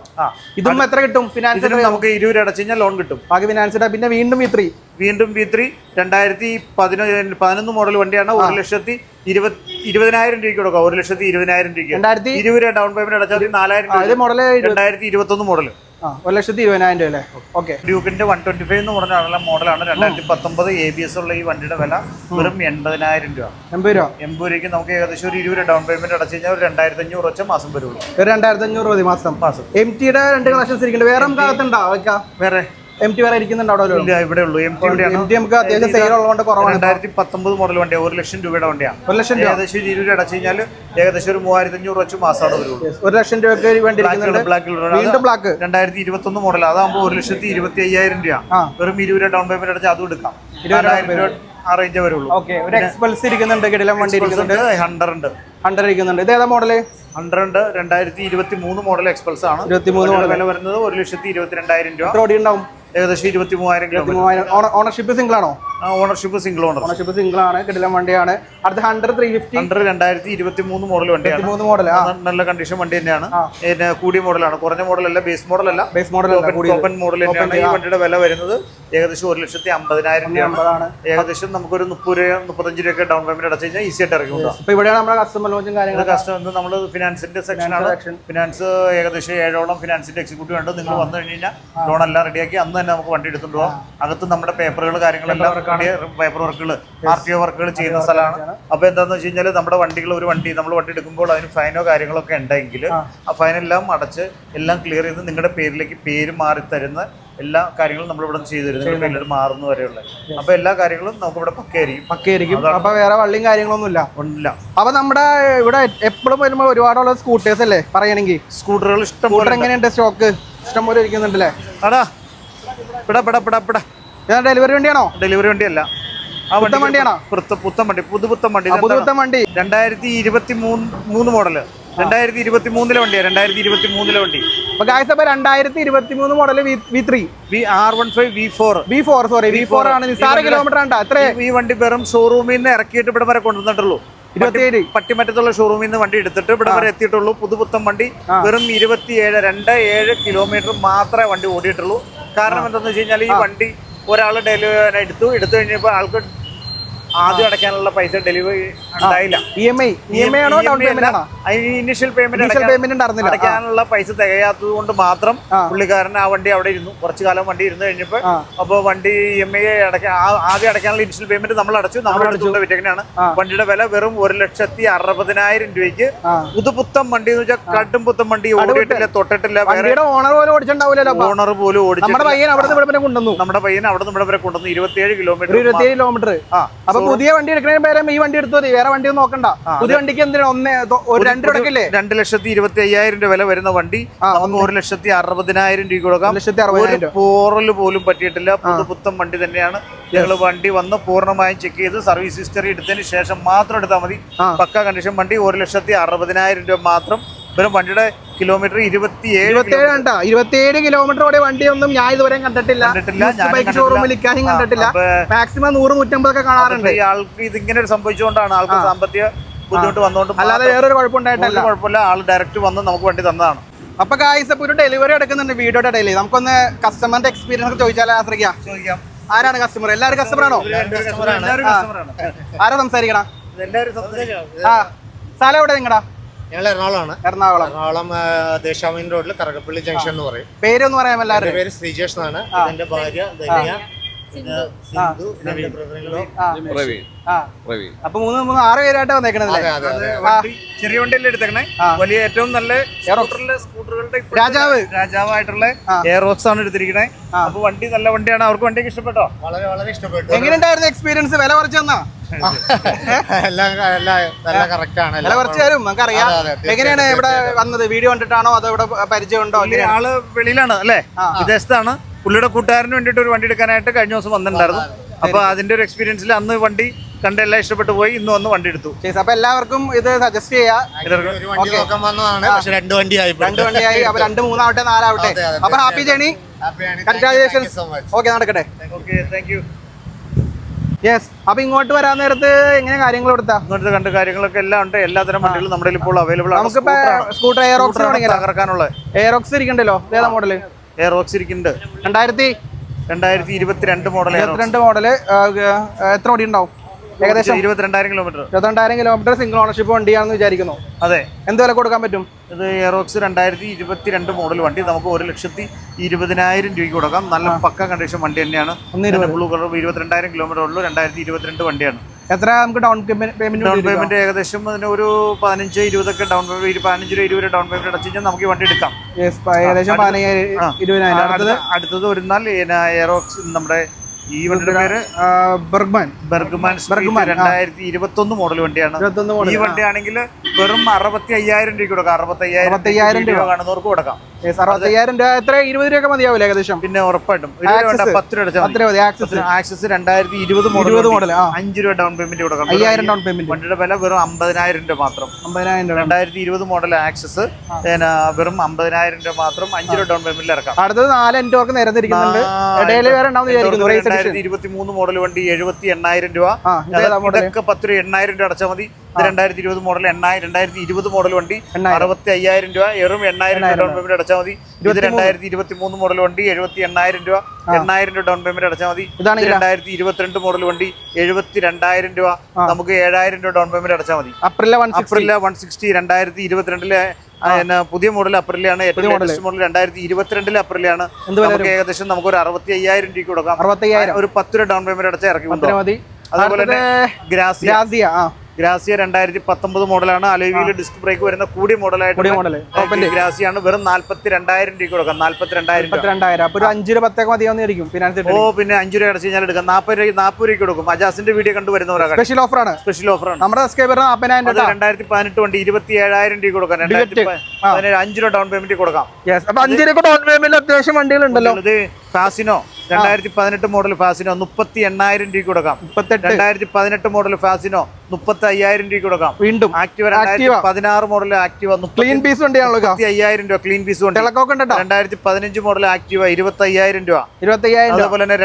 ഇതും എത്ര കിട്ടും? ഫിനാൻസ് നമുക്ക് ഇരുപത് രൂപ അടച്ചു കഴിഞ്ഞാൽ ലോൺ കിട്ടും. ബാക്കി ഫിനാൻസ് പിന്നെ വീണ്ടും ത്രീ വീണ്ടും വി ത്രീ രണ്ടായിരത്തി പതിനൊന്ന് പതിനൊന്ന് മോഡൽ വണ്ടിയാണ്. ഒരു ലക്ഷത്തി ഇരുപത് ഇരുപതിനായിരം രൂപയ്ക്ക് കൊടുക്കുക ഒരു ലക്ഷത്തി ഇരുപതിനായിരം രൂപയ്ക്ക്. രണ്ടായിരത്തി ഇരുപത് രൂപ ഡൗൺ പേയ്മെന്റ് അടച്ചാൽ നാലായിരം മോഡൽ രണ്ടായിരത്തി ഇരുപത്തൊന്ന് മോഡൽ ആ ഒരു ലക്ഷത്തി ഇരുപതിനായിരം രൂപ അല്ലേ? ഓക്കെ ഡ്യൂക്കിന്റെ വൺ ട്വന്റി ഫൈവ് എന്ന് പറഞ്ഞ മോഡലാണ് രണ്ടായിരത്തി പത്തൊമ്പത് എ ബി എസ് ഉള്ള ഈ വണ്ടിയുടെ വില വെറും എൺപതിനായിരം രൂപ. എൺപത് രൂപ. എൺപത് രൂപയ്ക്ക് നമുക്ക് ഏകദേശം ഒരു ഇരുപത് ഡൗൺ പേയ്മെന്റ് അടച്ചു കഴിഞ്ഞാൽ ഒരു രണ്ടായിരത്തി അഞ്ഞൂറ് വെച്ച മാസം വരുള്ളൂ. ഒരു രണ്ടായിരത്തി അഞ്ഞൂറ് മതി മാസം. മാസം എം ടിയുടെ രണ്ട് കളക്ഷൻസ് ഇരിക്കുന്നുണ്ട്. വേറെ നമുക്ക് അകത്തുണ്ടോ വേറെ എം ടി വേറെ ഇരിക്കുന്നുണ്ടോ ഇല്ല ഇവിടെ ഉള്ളൂ. എം ടി നമുക്ക് അത്യാവശ്യം സെയിൽ ഉള്ളതുകൊണ്ട് കുറവാണ് രണ്ടായിരത്തി പത്തൊമ്പത് മോഡൽ വണ്ടിയാണ്. ഒരു ലക്ഷം രൂപയുടെ വണ്ടിയാണ്. ഒരു ലക്ഷം രൂപ. ഏകദേശം ഇരുപത് രൂപ അടച്ചു കഴിഞ്ഞാൽ ഏകദേശം ഒരു മൂവായിരത്തി അഞ്ഞൂറ് വെച്ച് മാസമാണ് വരുള്ളൂ ഒരു ലക്ഷം രൂപയ്ക്ക് വേണ്ടി വീണ്ടും ബ്ലാക്ക് രണ്ടായിരത്തി ഇരുപത്തൊന്ന് മോഡൽ അതാകുമ്പോൾ ഒരു ലക്ഷത്തി ഇരുപത്തി അയ്യായിരം രൂപ വെറും ഇരുപത് രൂപ ഡൗൺ പേയ്മെന്റ് അടച്ചാൽ അതും എടുക്കാം. രൂപ ആ റേഞ്ചേ വരുള്ളൂ ഓക്കെ ഒരു എക്സ്പൾസ് ഇരിക്കുന്നുണ്ട് കിടിലം വണ്ടി ഇരിക്കുന്നുണ്ട്. ഹൺഡ്രഡ് ഉണ്ട്. ഹൺഡ്രഡ് ഇരിക്കുന്നുണ്ട്. ഇത് ഏതാ മോഡൽ ഹൺഡ്രഡ് രണ്ടായിരത്തി ഇരുപത്തി മൂന്ന് മോഡൽ എക്സ്പൾസ് ആണ്. ഇരുപത്തിമൂന്ന് വണ്ടിയുടെ വില വരുന്നത് ഒരു ലക്ഷത്തി ഇരുപത്തിരണ്ടായിരം രൂപ. എത്ര ഉണ്ടാവും ഏകദേശം ഇരുപത്തി മൂവായിരം ഓണർഷിപ്പ് സിംഗിൾ ആണോ? Ownership single owner ownership single ആണ് കിടിലം വണ്ടിയാണ്. അടുത്ത ഹൺഡ്രഡ് ത്രീ ഫിഫ്റ്റി ഹൺഡ്രഡ് രണ്ടായിരത്തി ഇരുപത്തി മൂന്ന് മോഡൽ വണ്ടിയാണ് മൂന്ന് മോഡൽ നല്ല കണ്ടീഷൻ വണ്ടി തന്നെയാണ്. പിന്നെ കൂടിയ മോഡലാണ് കുറഞ്ഞ മോഡലല്ല ബേസ് മോഡലല്ല ബേസ് മോഡൽ ഓപ്പൺ മോഡൽ തന്നെയാണ്. ഈ വണ്ടിയുടെ വില വരുന്നത് ഏകദേശം ഒരു ലക്ഷത്തി അമ്പതിനായിരം രൂപയാണ്. ഏകദേശം നമുക്കൊരു മുപ്പത് രൂപ മുപ്പത്തഞ്ച് രൂപയൊക്കെ ഡൗൺ പേയ്മെന്റ് അടച്ചു കഴിഞ്ഞാൽ ഈസി ആയിട്ട് ഇറങ്ങി ഇപ്പൊ ഇവിടെയാണ് നമ്മുടെ കസ്റ്റമർ ലോഞ്ചും കാര്യങ്ങളും കസ്റ്റമർ നമ്മൾ ഫിനാൻസിന്റെ സെക്ഷനാണ്. ഫിനാൻസ് ഏകദേശം ഏഴോളം ഫിനാൻസിന്റെ എക്സിക്യൂട്ടീവ് ഉണ്ട്. നിങ്ങൾ വന്നു കഴിഞ്ഞാൽ ലോൺ എല്ലാം റെഡിയാക്കി അന്ന് തന്നെ നമുക്ക് വണ്ടി എടുത്തുകൊണ്ട് പോകാം അകത്ത് നമ്മുടെ പേപ്പറുകൾ കാര്യങ്ങളെല്ലാം പേപ്പർ വർക്കുകൾ ആർ ടി ഒ വർക്കുകൾ ചെയ്യുന്ന സ്ഥലമാണ്. അപ്പോൾ എന്താണെന്ന് വെച്ച് കഴിഞ്ഞാൽ നമ്മുടെ വണ്ടികൾ ഒരു വണ്ടി നമ്മൾ വണ്ടി എടുക്കുമ്പോൾ അതിന് ഫൈനോ കാര്യങ്ങളൊക്കെ ഉണ്ടെങ്കിൽ ആ. ഫൈനെല്ലാം അടച്ച് എല്ലാം ക്ലിയർ ചെയ്ത് നിങ്ങളുടെ പേരിലേക്ക് പേര് മാറി തരുന്ന എല്ലാ കാര്യങ്ങളും നമ്മൾ ഇവിടെ ചെയ്തു തരും. പിന്നീട് മാറുന്ന വരെയുള്ള. അപ്പൊ എല്ലാ കാര്യങ്ങളും നമുക്ക് ഇവിടെ പക്കയായിരിക്കും പക്കയായിരിക്കും അപ്പൊ വേറെ വള്ളിയും കാര്യങ്ങളൊന്നും ഇല്ല ഒന്നില്ല അപ്പൊ നമ്മുടെ ഇവിടെ എപ്പോഴും വരുമ്പോൾ ഒരുപാടുള്ള സ്കൂട്ടേഴ്സ് അല്ലേ പറയണെങ്കിൽ സ്കൂട്ടറുകൾ ഇഷ്ടം എങ്ങനെയുണ്ട് സ്റ്റോക്ക് ഇഷ്ടം പോലെ ഇരിക്കുന്നുണ്ടല്ലേ? അടാ ഇവിടെ ഇവിടെ ഇവിടെ ഇതാ ഡെലിവറി വണ്ടിയാണോ? ഡെലിവറി വണ്ടിയല്ല. ആ പുത്തൻ വണ്ടിയാണോ? പുത്തൻ വണ്ടി പുതുപുത്തൻ വണ്ടി. പുതുപുത്തൻ വണ്ടി രണ്ടായിരത്തി ഇരുപത്തി മൂന്ന് മൂന്ന് മോഡൽ. രണ്ടായിരത്തി ഇരുപത്തി മൂന്നിലെ വണ്ടിയാണ് രണ്ടായിരത്തി ഇരുപത്തി മൂന്നിലെ വണ്ടി. അപ്പൊ ഗായ്സ് അപ്പൊ രണ്ടായിരത്തി ഇരുപത്തി മൂന്ന് model V three V R one five V four. V four sorry V four. ആണ്. നിസ്സാര കിലോമീറ്റർ ആണ് ഈ വണ്ടി വെറും ഷോറൂമിൽ നിന്ന് ഇറക്കിയിട്ട് ഇവിടെ വരെ കൊണ്ടുവന്നിട്ടുള്ളൂ. ഇരുപത്തിയേഴ്. പട്ടിമറ്റത്തുള്ള ഷോറൂമിൽ നിന്ന് വണ്ടി എടുത്തിട്ട് ഇവിടെ വരെ എത്തിയിട്ടുള്ളൂ. പുതുപുത്തൻ വണ്ടി. വെറും ഇരുപത്തിയേഴ് രണ്ട് ഏഴ് കിലോമീറ്റർ മാത്രമേ വണ്ടി ഓടിയിട്ടുള്ളൂ. കാരണം എന്താണെന്ന് വെച്ച് കഴിഞ്ഞാൽ ഈ വണ്ടി ഒരാൾ ഡെലിവറി എടുത്തു. എടുത്തു കഴിഞ്ഞപ്പോൾ ആൾക്ക് ആദ്യം അടയ്ക്കാനുള്ള പൈസ ഡെലിവറി ഉണ്ടായില്ല. E M I E M I ആണോ ഡൗൺ പേയ്മെന്റ് ആണോ? ഇനിഷ്യൽ പേയ്മെന്റ് പേയ്മെന്റ് ഉണ്ടായിരുന്നില്ല. അടയ്ക്കാനുള്ള പൈസ തികയാത്തത് കൊണ്ട് മാത്രം. പുള്ളിക്കാരൻ ആ വണ്ടി അവിടെ ഇരുന്നു. കുറച്ചു കാലം വണ്ടി ഇരുന്നു കഴിഞ്ഞപ്പോൾ അപ്പൊ അപ്പോൾ വണ്ടി ഇ എം ഐ അടയ്ക്കാൻ ആദ്യം അടയ്ക്കാനുള്ള ഇനിഷ്യൽ പേയ്മെന്റ് നമ്മൾ അടച്ചു. നമ്മൾ അടച്ചുകൊണ്ട് വിറ്റേക്കണാണ് വണ്ടിയുടെ വില വെറും ഒരു ലക്ഷത്തി അറുപതിനായിരം രൂപയ്ക്ക്. പുതുപുത്തം വണ്ടി എന്ന് വെച്ചാൽ കടും പുത്തം വണ്ടി ഓടിയിട്ടില്ല തൊട്ടിട്ടില്ല ഓണർ പോലും ഓടിച്ചിട്ടുണ്ടാവില്ലല്ലോ ഓണർ പോലും ഓടിച്ചു നമ്മുടെ പയ്യൻ അവിടെ നിന്ന് ഇവിടെ കൊണ്ടുവന്നു. നമ്മുടെ പയ്യൻ അവിടെ നിന്ന് ഇവിടെ വരെ കൊണ്ടുവന്നു. ഇരുപത്തിയേഴ് കിലോമീറ്റർ ഇരുപത്തിയേഴ് കിലോമീറ്റർ ആ. അപ്പൊ പുതിയ വണ്ടി എടുക്കുന്നതിന് പേരെ ഈ വണ്ടി എടുത്തു മതി. വേറെ വണ്ടി ഒന്നും നോക്കണ്ട പുതിയ വണ്ടിക്ക് എന്തിനാ ഒന്ന് ഒരു രണ്ട് രൂപക്കില്ലേ രണ്ട് ലക്ഷത്തി ഇരുപത്തി അയ്യായിരം രൂപ വില വരുന്ന വണ്ടി. നമുക്ക് ഒരു ലക്ഷത്തി അറുപതിനായിരം രൂപ കൊടുക്കാം. ലക്ഷത്തി അറുപതിനായിരം പോറൽ പോലും പറ്റിയിട്ടില്ല. പുതുപുത്തൻ വണ്ടി തന്നെയാണ്. ഞങ്ങൾ വണ്ടി വന്ന് പൂർണമായും ചെക്ക് ചെയ്ത് സർവീസ് ഹിസ്റ്ററി എടുത്തതിന് ശേഷം മാത്രം എടുത്താൽ മതി. പക്ക കണ്ടീഷൻ വണ്ടി ഒരു ലക്ഷത്തി അറുപതിനായിരം രൂപ മാത്രം. വെറും വണ്ടിയുടെ കിലോമീറ്റർ ഇരുപത്തിയേഴ് ഇരുപത്തിയേഴ് കണ്ട? ഇരുപത്തിയേഴ് കിലോമീറ്റർ ഓടിയ വണ്ടിയൊന്നും ഞാൻ ഇതുവരെ കണ്ടിട്ടില്ല. ബൈക്ക്. ഷോറൂമിൽ ഇക്കാനും കണ്ടിട്ടില്ല. മാക്സിമം നൂറ് നൂറ്റമ്പതൊക്കെ കാണാറുണ്ട്. ഈ ആൾക്ക് ഇതിങ്ങനെ ഒരു സംഭവിച്ചുകൊണ്ടാണ് ആൾക്ക് സാമ്പത്തിക ബുദ്ധിമുട്ട് വന്നുകൊണ്ട് അല്ലാതെ വേറൊരു കുഴപ്പമുണ്ടായിട്ടല്ല. ഒരു കുഴപ്പമില്ല. ആൾ ഡയറക്റ്റ് വന്ന് നമുക്ക് വണ്ടി തന്നതാണ്. അപ്പൊ ഗായ്സ് ഇപ്പൊ ഒരു ഡെലിവറി എടുക്കുന്നുണ്ട് വീഡിയോ ഇടയിൽ നമുക്കൊന്ന് കസ്റ്റമറിന്റെ എക്സ്പീരിയൻസ് ചോദിച്ചാലോ ആശ്രയിക്കാം? ചോദിക്കാം. ആരാണ് കസ്റ്റമർ എല്ലാവരും കസ്റ്റമർ ആണോ? കസ്റ്റമറാണ് ആരാ സംസാരിക്കണ? ആ. സ്ഥലം എവിടെ നിങ്ങടാ? ഞങ്ങൾ എറണാകുളമാണ്. എറണാകുളം. എറണാകുളം ദേശാമീൻ റോഡിൽ കറകപ്പള്ളി ജംഗ്ഷൻ എന്ന് പറയും. പേരൊന്ന് എന്റെ പേര് ശ്രീജേഷ് എന്നാണ്. എന്റെ ഭാര്യ ധന്യ. അപ്പൊ മൂന്ന് മൂന്ന് ആറ് പേരായിട്ട് വന്നേക്കണല്ലേ ചെറിയ വണ്ടിയല്ലേ എടുത്തേക്കണേ? വലിയ ഏറ്റവും നല്ല സ്കൂട്ടറുകളുടെ രാജാവ്. രാജാവായിട്ടുള്ള ആ. എയറോക്സ് ആണ് എടുത്തിരിക്കണേ. അപ്പൊ വണ്ടി നല്ല വണ്ടിയാണ്. അവർക്ക് വണ്ടിയൊക്കെ ഇഷ്ടപ്പെട്ടോ? വളരെ വളരെ ഇഷ്ടപ്പെട്ടു. എങ്ങനെയുണ്ടായിരുന്നു എക്സ്പീരിയൻസ് വില കുറച്ച് തന്നാ? [LAUGHS] എല്ലാം എല്ലാം നല്ല കറക്റ്റ് ആണ്. വില കുറച്ച് തരും നമുക്കറിയാം. അതെ, അതെ, എങ്ങനെയാണ് ഇവിടെ വന്നത്? വീഡിയോ കണ്ടിട്ടാണോ അതോ ഇവിടെ പരിചയമുണ്ടോ? ആൾ വെളിയിലാണ് അല്ലേ. വിദേശത്താണ്. പുള്ളിയുടെ കൂട്ടുകാരന് വേണ്ടിയിട്ട് ഒരു വണ്ടി എടുക്കാനായിട്ട് കഴിഞ്ഞ ദിവസം വന്നിട്ടുണ്ടായിരുന്നു. അപ്പൊ അതിന്റെ ഒരു എക്സ്പീരിയൻസിൽ അന്ന് വണ്ടി കണ്ട് എല്ലാം ഇഷ്ടപ്പെട്ടു പോയി ഇന്ന് വന്ന് വണ്ടി എടുത്തു. അപ്പൊ എല്ലാവർക്കും ഇത് സജസ്റ്റ് ചെയ്യാം. Actually ഒരു വണ്ടി നോക്കാൻ വന്നതാണ് പക്ഷെ രണ്ട് വണ്ടിയായി രണ്ട് വണ്ടിയായി അപ്പൊ രണ്ട് മൂന്നാവട്ടെ നാലാവട്ടെ. അപ്പൊ ഹാപ്പി ജേണി കൺഗ്രാജുലേഷൻസ് ഓക്കെ നടക്കട്ടെ. ഓക്കെ താങ്ക് യു യെസ് അപ്പൊ ഇങ്ങോട്ട് വരാൻ നേരത്ത് എങ്ങനെ കാര്യങ്ങൾ കൊടുത്താ? ഇങ്ങോട്ട് കണ്ട് കാര്യങ്ങളൊക്കെ എല്ലാം ഉണ്ട്. എല്ലാത്തരം വണ്ടികളും നമ്മുടെ ഇപ്പോൾ അവൈലബിൾ ആണ്. നമുക്ക് സ്കൂട്ടർ എയറോക്സ് തകർക്കാനുള്ള എയറോക്സ് ഇരിക്കണ്ടല്ലോ ഏതാ മോഡൽ എയറോക്സ് ഇരിക്കുന്നുണ്ട്. രണ്ടായിരത്തി രണ്ടായിരത്തി ഇരുപത്തിരണ്ട് മോഡൽ ഇരുപത്തിരണ്ട് മോഡൽ എത്ര ഓടി ഉണ്ടാവും ഏകദേശം ഇരുപത്തിരണ്ടായിരം കിലോമീറ്റർ ഇരുപത്തിരണ്ടായിരം കിലോമീറ്റർ സിംഗിൾ ഓണർഷിപ്പ് വണ്ടിയാണെന്ന് വിചാരിക്കുന്നു. അതെ. എന്ത് വില കൊടുക്കാൻ പറ്റും? ഇത് എയറോക്സ് രണ്ടായിരത്തി ഇരുപത്തിരണ്ട് മോഡൽ വണ്ടി. നമുക്ക് ഒരു ലക്ഷത്തി ഇരുപതിനായിരം രൂപയ്ക്ക് കൊടുക്കാം. നല്ല പക്ക കണ്ടീഷൻ വണ്ടി തന്നെയാണ്. ബ്ലൂ കളർ ഇരുപത്തിരണ്ടായിരം കിലോമീറ്റർ ഉള്ളൂ. രണ്ടായിരത്തി ഇരുപത്തിരണ്ട് വണ്ടിയാണ്. എത്ര നമുക്ക് ഡൗൺ പേയ്മെന്റ് ഡൗൺ പേയ്മെന്റ് ഏകദേശം അതിന് ഒരു പതിനഞ്ച് ഇരുപതൊക്കെ ഡൗൺ പേയ്മെന്റ് പതിനഞ്ച് രൂപ ഇരുപത് ഡൗൺ പേയ്മെന്റ് അടച്ചു കഴിഞ്ഞാൽ നമുക്ക് ഈ വണ്ടി എടുക്കാം. ഏകദേശം. ഇരുപതിനായിരം. അടുത്തത്? അടുത്ത- അടുത്തത് ഒരുന്നാൽ എയറോക്സ് നമ്മുടെ ഈ വണ്ടിയുടെ പേര് ബർഗ്മാൻ ബർഗ്മാൻ ബർഗ്മാൻ. രണ്ടായിരത്തി ഇരുപത്തി ഒന്ന് മോഡൽ വണ്ടിയാണ് ഈ വണ്ടിയാണെങ്കിൽ വെറും അറുപത്തി അയ്യായിരം രൂപയ്ക്ക് കൊടുക്കാം. അറുപത്തി അയ്യായിരം രൂപ. കാണുന്നവർക്ക് കൊടുക്കാം. അറുപത്തയ്യായിരം രൂപ എത്ര? ഇരുപത് രൂപ മതിയാവില്ല ഏകദേശം? പിന്നെ ഉറപ്പായിട്ടും. പത്ത് രൂപ ആക്സസ് ആക്സസ് രണ്ടായിരത്തി ഇരുപത് ഇരുപത് മോഡൽ അഞ്ച് രൂപ ഡൗൺ പേയ്മെന്റ് കൊടുക്കണം അയ്യായിരം ഡൗൺ പേയ്മെന്റ് വണ്ടിയുടെ വില വെറും അമ്പതിനായിരം രൂപ മാത്രം. അമ്പതിനായിരം രൂപ. രണ്ടായിരത്തി ഇരുപത് മോഡൽ ആക്സസ് വെറും അമ്പതിനായിരം രൂപ മാത്രം അഞ്ച് രൂപ ഡൗൺ പേയ്മെന്റിൽ ഇറക്കാം. അടുത്തത് നാല് എന്റോർക്ക് നിരന്നിരിക്കുന്നുണ്ട്. ആ, ഇടയിൽ വേറെ രണ്ടായിരത്തി ഇരുപത്തി മൂന്ന് മോഡൽ വണ്ടി എഴുപത്തി എണ്ണായിരം രൂപ ഇതൊക്കെ പത്ത് രൂപ എണ്ണായിരം രൂപ അടച്ചാൽ മതി. രണ്ടായിരത്തി ഇരുപത് മോഡൽ എണ്ണായിരം രണ്ടായിരത്തി ഇരുപത് മോഡൽ വണ്ടി. അറുപത്തി അയ്യായിരം രൂപ എറും എണ്ണായിരം രൂപ ഡൗൺ പേയ്മെന്റ് അടച്ചാൽ മതി ഇത് രണ്ടായിരത്തി ഇരുപത്തി മൂന്ന് മോഡൽ വണ്ടി എഴുപത്തി എണ്ണായിരം രൂപ എണ്ണായിരം രൂപ ഡൗൺ പേയ്മെന്റ് അടച്ചാൽ മതി ഇത് ഇതാണെങ്കിലോ? രണ്ടായിരത്തി ഇരുപത്തിരണ്ട് മോഡൽ വണ്ടി എഴുപത്തി രണ്ടായിരം രൂപ നമുക്ക് ഏഴായിരം രൂപ ഡൗൺ പേയ്മെന്റ് അടച്ചാൽ മതി Aprilia one six Aprilia one sixty രണ്ടായിരത്തി ഇരുപത്തിരണ്ടിലെ പുതിയ മോഡൽ അപ്രിലാണ് ഏറ്റവും ലേറ്റസ്റ്റ് മോഡൽ രണ്ടായിരത്തി ഇരുപത്തിരണ്ടിലെ അപ്രിലാണ് നമുക്ക് ഏകദേശം നമുക്ക് ഒരു അറുപത്തി അയ്യായിരം രൂപ കൊടുക്കാം ഒരു പത്ത് രൂപ ഡൗൺ പേയ്മെന്റ് അടച്ചാൽ ഇറക്കി മതി അതുപോലെ തന്നെ ഗ്രാസിയ. ഗ്രാസിയ രണ്ടായിരത്തി പത്തൊമ്പത് മോഡലാണ് അലോവിയിൽ ഡിസ്ക് ബ്രേക്ക് വരുന്ന കൂടിയ മോഡലായിട്ട് മോഡൽ. ഗ്രാസിയാണ്. വെറും നാല്പത്തി രണ്ടായിരം രൂപ. കൊടുക്കാം നാല്പത്തി രണ്ടായിരം അഞ്ച് രൂപ പത്തൊക്കെ മതിയാവുന്നതായിരിക്കും ഫിനാൻസ് ഓ പിന്നെ അഞ്ചു രൂപ അടച്ചു കഴിഞ്ഞാൽ എടുക്കാം. നാൽപ്പത് രൂപ നാൽപ്പത് രൂപയ്ക്ക് കൊടുക്കും. അജാസിന്റെ വീഡിയോ കണ്ടുവരുന്നവരാണ് സ്പെഷ്യൽ ഓഫറാണ് സ്പെഷ്യൽ ഓഫറാണ് നമ്മുടെ രണ്ടായിരത്തി പതിനെട്ട് വണ്ടി ഇരുപത്തി ഏഴായിരം രൂപ കൊടുക്കാം. രണ്ടായിരത്തി. പതിനേഴ് അഞ്ച് രൂപ ഡൗൺ പേയ്മെന്റ് കൊടുക്കാം. അഞ്ച് രൂപ ഡൗൺ പേയ്മെന്റ് അത്യാവശ്യം വണ്ടികളുണ്ടല്ലോ. ഫാസിനോ രണ്ടായിരത്തി പതിനെട്ട് മോഡൽ ഫാസിനോ മുപ്പത്തി എണ്ണായിരം രൂപ കൊടുക്കാം. മുപ്പത്തെട്ട്. രണ്ടായിരത്തി പതിനെട്ട് മോഡൽ ഫാസിനോ മുപ്പത്തി അയ്യായിരം രൂപ കൊടുക്കാം. വീണ്ടും. രണ്ടായിരത്തി Activa. പതിനാറ് മോഡൽ ആക്ടിവ ക്ലീൻ പീസ് വണ്ടിയാണല്ലോ മുപ്പത്തി അയ്യായിരം രൂപ ക്ലീൻ പീസ് ഉണ്ട്. രണ്ടായിരത്തി പതിനഞ്ച് മോഡൽ ആക്ടിവ ഇരുപത്തി അയ്യായിരം രൂപ. ഇരുപത്തി അയ്യായിരം രൂപ. അതുപോലെ തന്നെ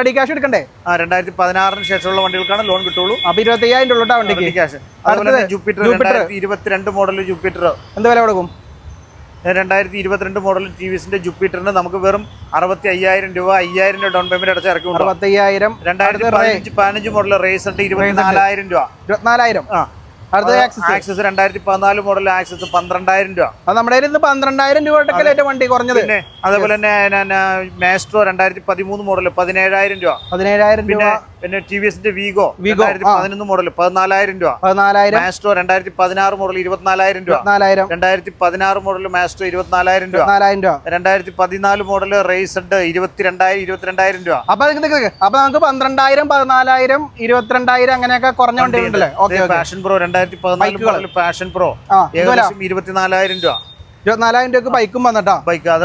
റെഡി ക്യാഷ് എടുക്കണ്ടേ? ആ രണ്ടായിരത്തി പതിനാറിന് ശേഷമുള്ള വണ്ടികൾക്കാണ് ലോൺ കിട്ടുള്ളൂ. അപ്പൊ ഇരുപത്തി അയ്യായിരം രൂപ വണ്ടിക്ക്. ക്യാഷ് അതുപോലെ ജൂപ്പിറ്റർ ജൂപ്പിറ്റർ. രണ്ടായിരത്തി ഇരുപത്തിരണ്ട് മോഡൽ ജൂപ്പിറ്റർ എന്ത് വില കൊടുക്കും? രണ്ടായിരത്തി ഇരുപത്തിരണ്ട് മോഡൽ ടി വി എസിന്റെ ജുപ്പിറ്ററിന് നമുക്ക് വെറും അറുപത്തി അയ്യായിരം രൂപ അയ്യായിരം രൂപ ഡൗൺ പേയ്മെന്റ് അടച്ച് ഇറക്കി കൊണ്ടുപോകാം അറുപത്തി അയ്യായിരം രണ്ടായിരത്തി പതിനഞ്ച് പതിനഞ്ച് മോഡൽ റേസ് ഉണ്ട് ഇരുപത്തിനാലായിരം രൂപ. ഇരുപത്തിനാലായിരം. ആ. ആക്സസ് രണ്ടായിരത്തി പതിനാല് മോഡൽ ആക്സസ് പന്ത്രണ്ടായിരം രൂപ. അത് നമ്മുടെ ഇന്ന് പന്ത്രണ്ടായിരം രൂപ വണ്ടി കുറഞ്ഞത്. പിന്നെ അതേപോലെ തന്നെ മാസ്ട്രോ രണ്ടായിരത്തി പതിമൂന്ന് മോഡൽ പതിനേഴായിരം രൂപ. പതിനേഴായിരം രൂപ. പിന്നെ ടി വി എസിന്റെ വീഗോ രണ്ടായിരത്തി പതിനൊന്ന് മോഡൽ പതിനാലായിരം രൂപ. പതിനാലായിരം. മാസ്ട്രോ രണ്ടായിരത്തി പതിനാറ് മോഡൽ ഇരുപത്തിനാലായിരം രൂപ. നാലായിരം രണ്ടായിരത്തി പതിനാറ് മോഡൽ മാസ്ട്രോ ഇരുപത്തിനാലായിരം രൂപ. നാലായിരം രൂപ. രണ്ടായിരത്തി പതിനാല് മോഡൽ റേസ് ഉണ്ട് ഇരുപത്തിരണ്ടായിരം ഇരുപത്തിരണ്ടായിരം രൂപ. അപ്പൊ. അപ്പൊ നമുക്ക് പന്ത്രണ്ടായിരം പതിനാലായിരം ഇരുപത്തിരണ്ടായിരം അങ്ങനെയൊക്കെ കുറഞ്ഞ ഓക്കെ പാഷൻ പ്രോ രണ്ടായിരത്തി പതിനാല്. മോഡൽ പാഷൻ പ്രോ ഏകദേശം ഇരുപത്തിനാലായിരം രൂപ. ഇരുപത്തിനാലായിരം രൂപക്ക് ബൈക്കും വന്നിട്ടാ? ബൈക്ക് അത്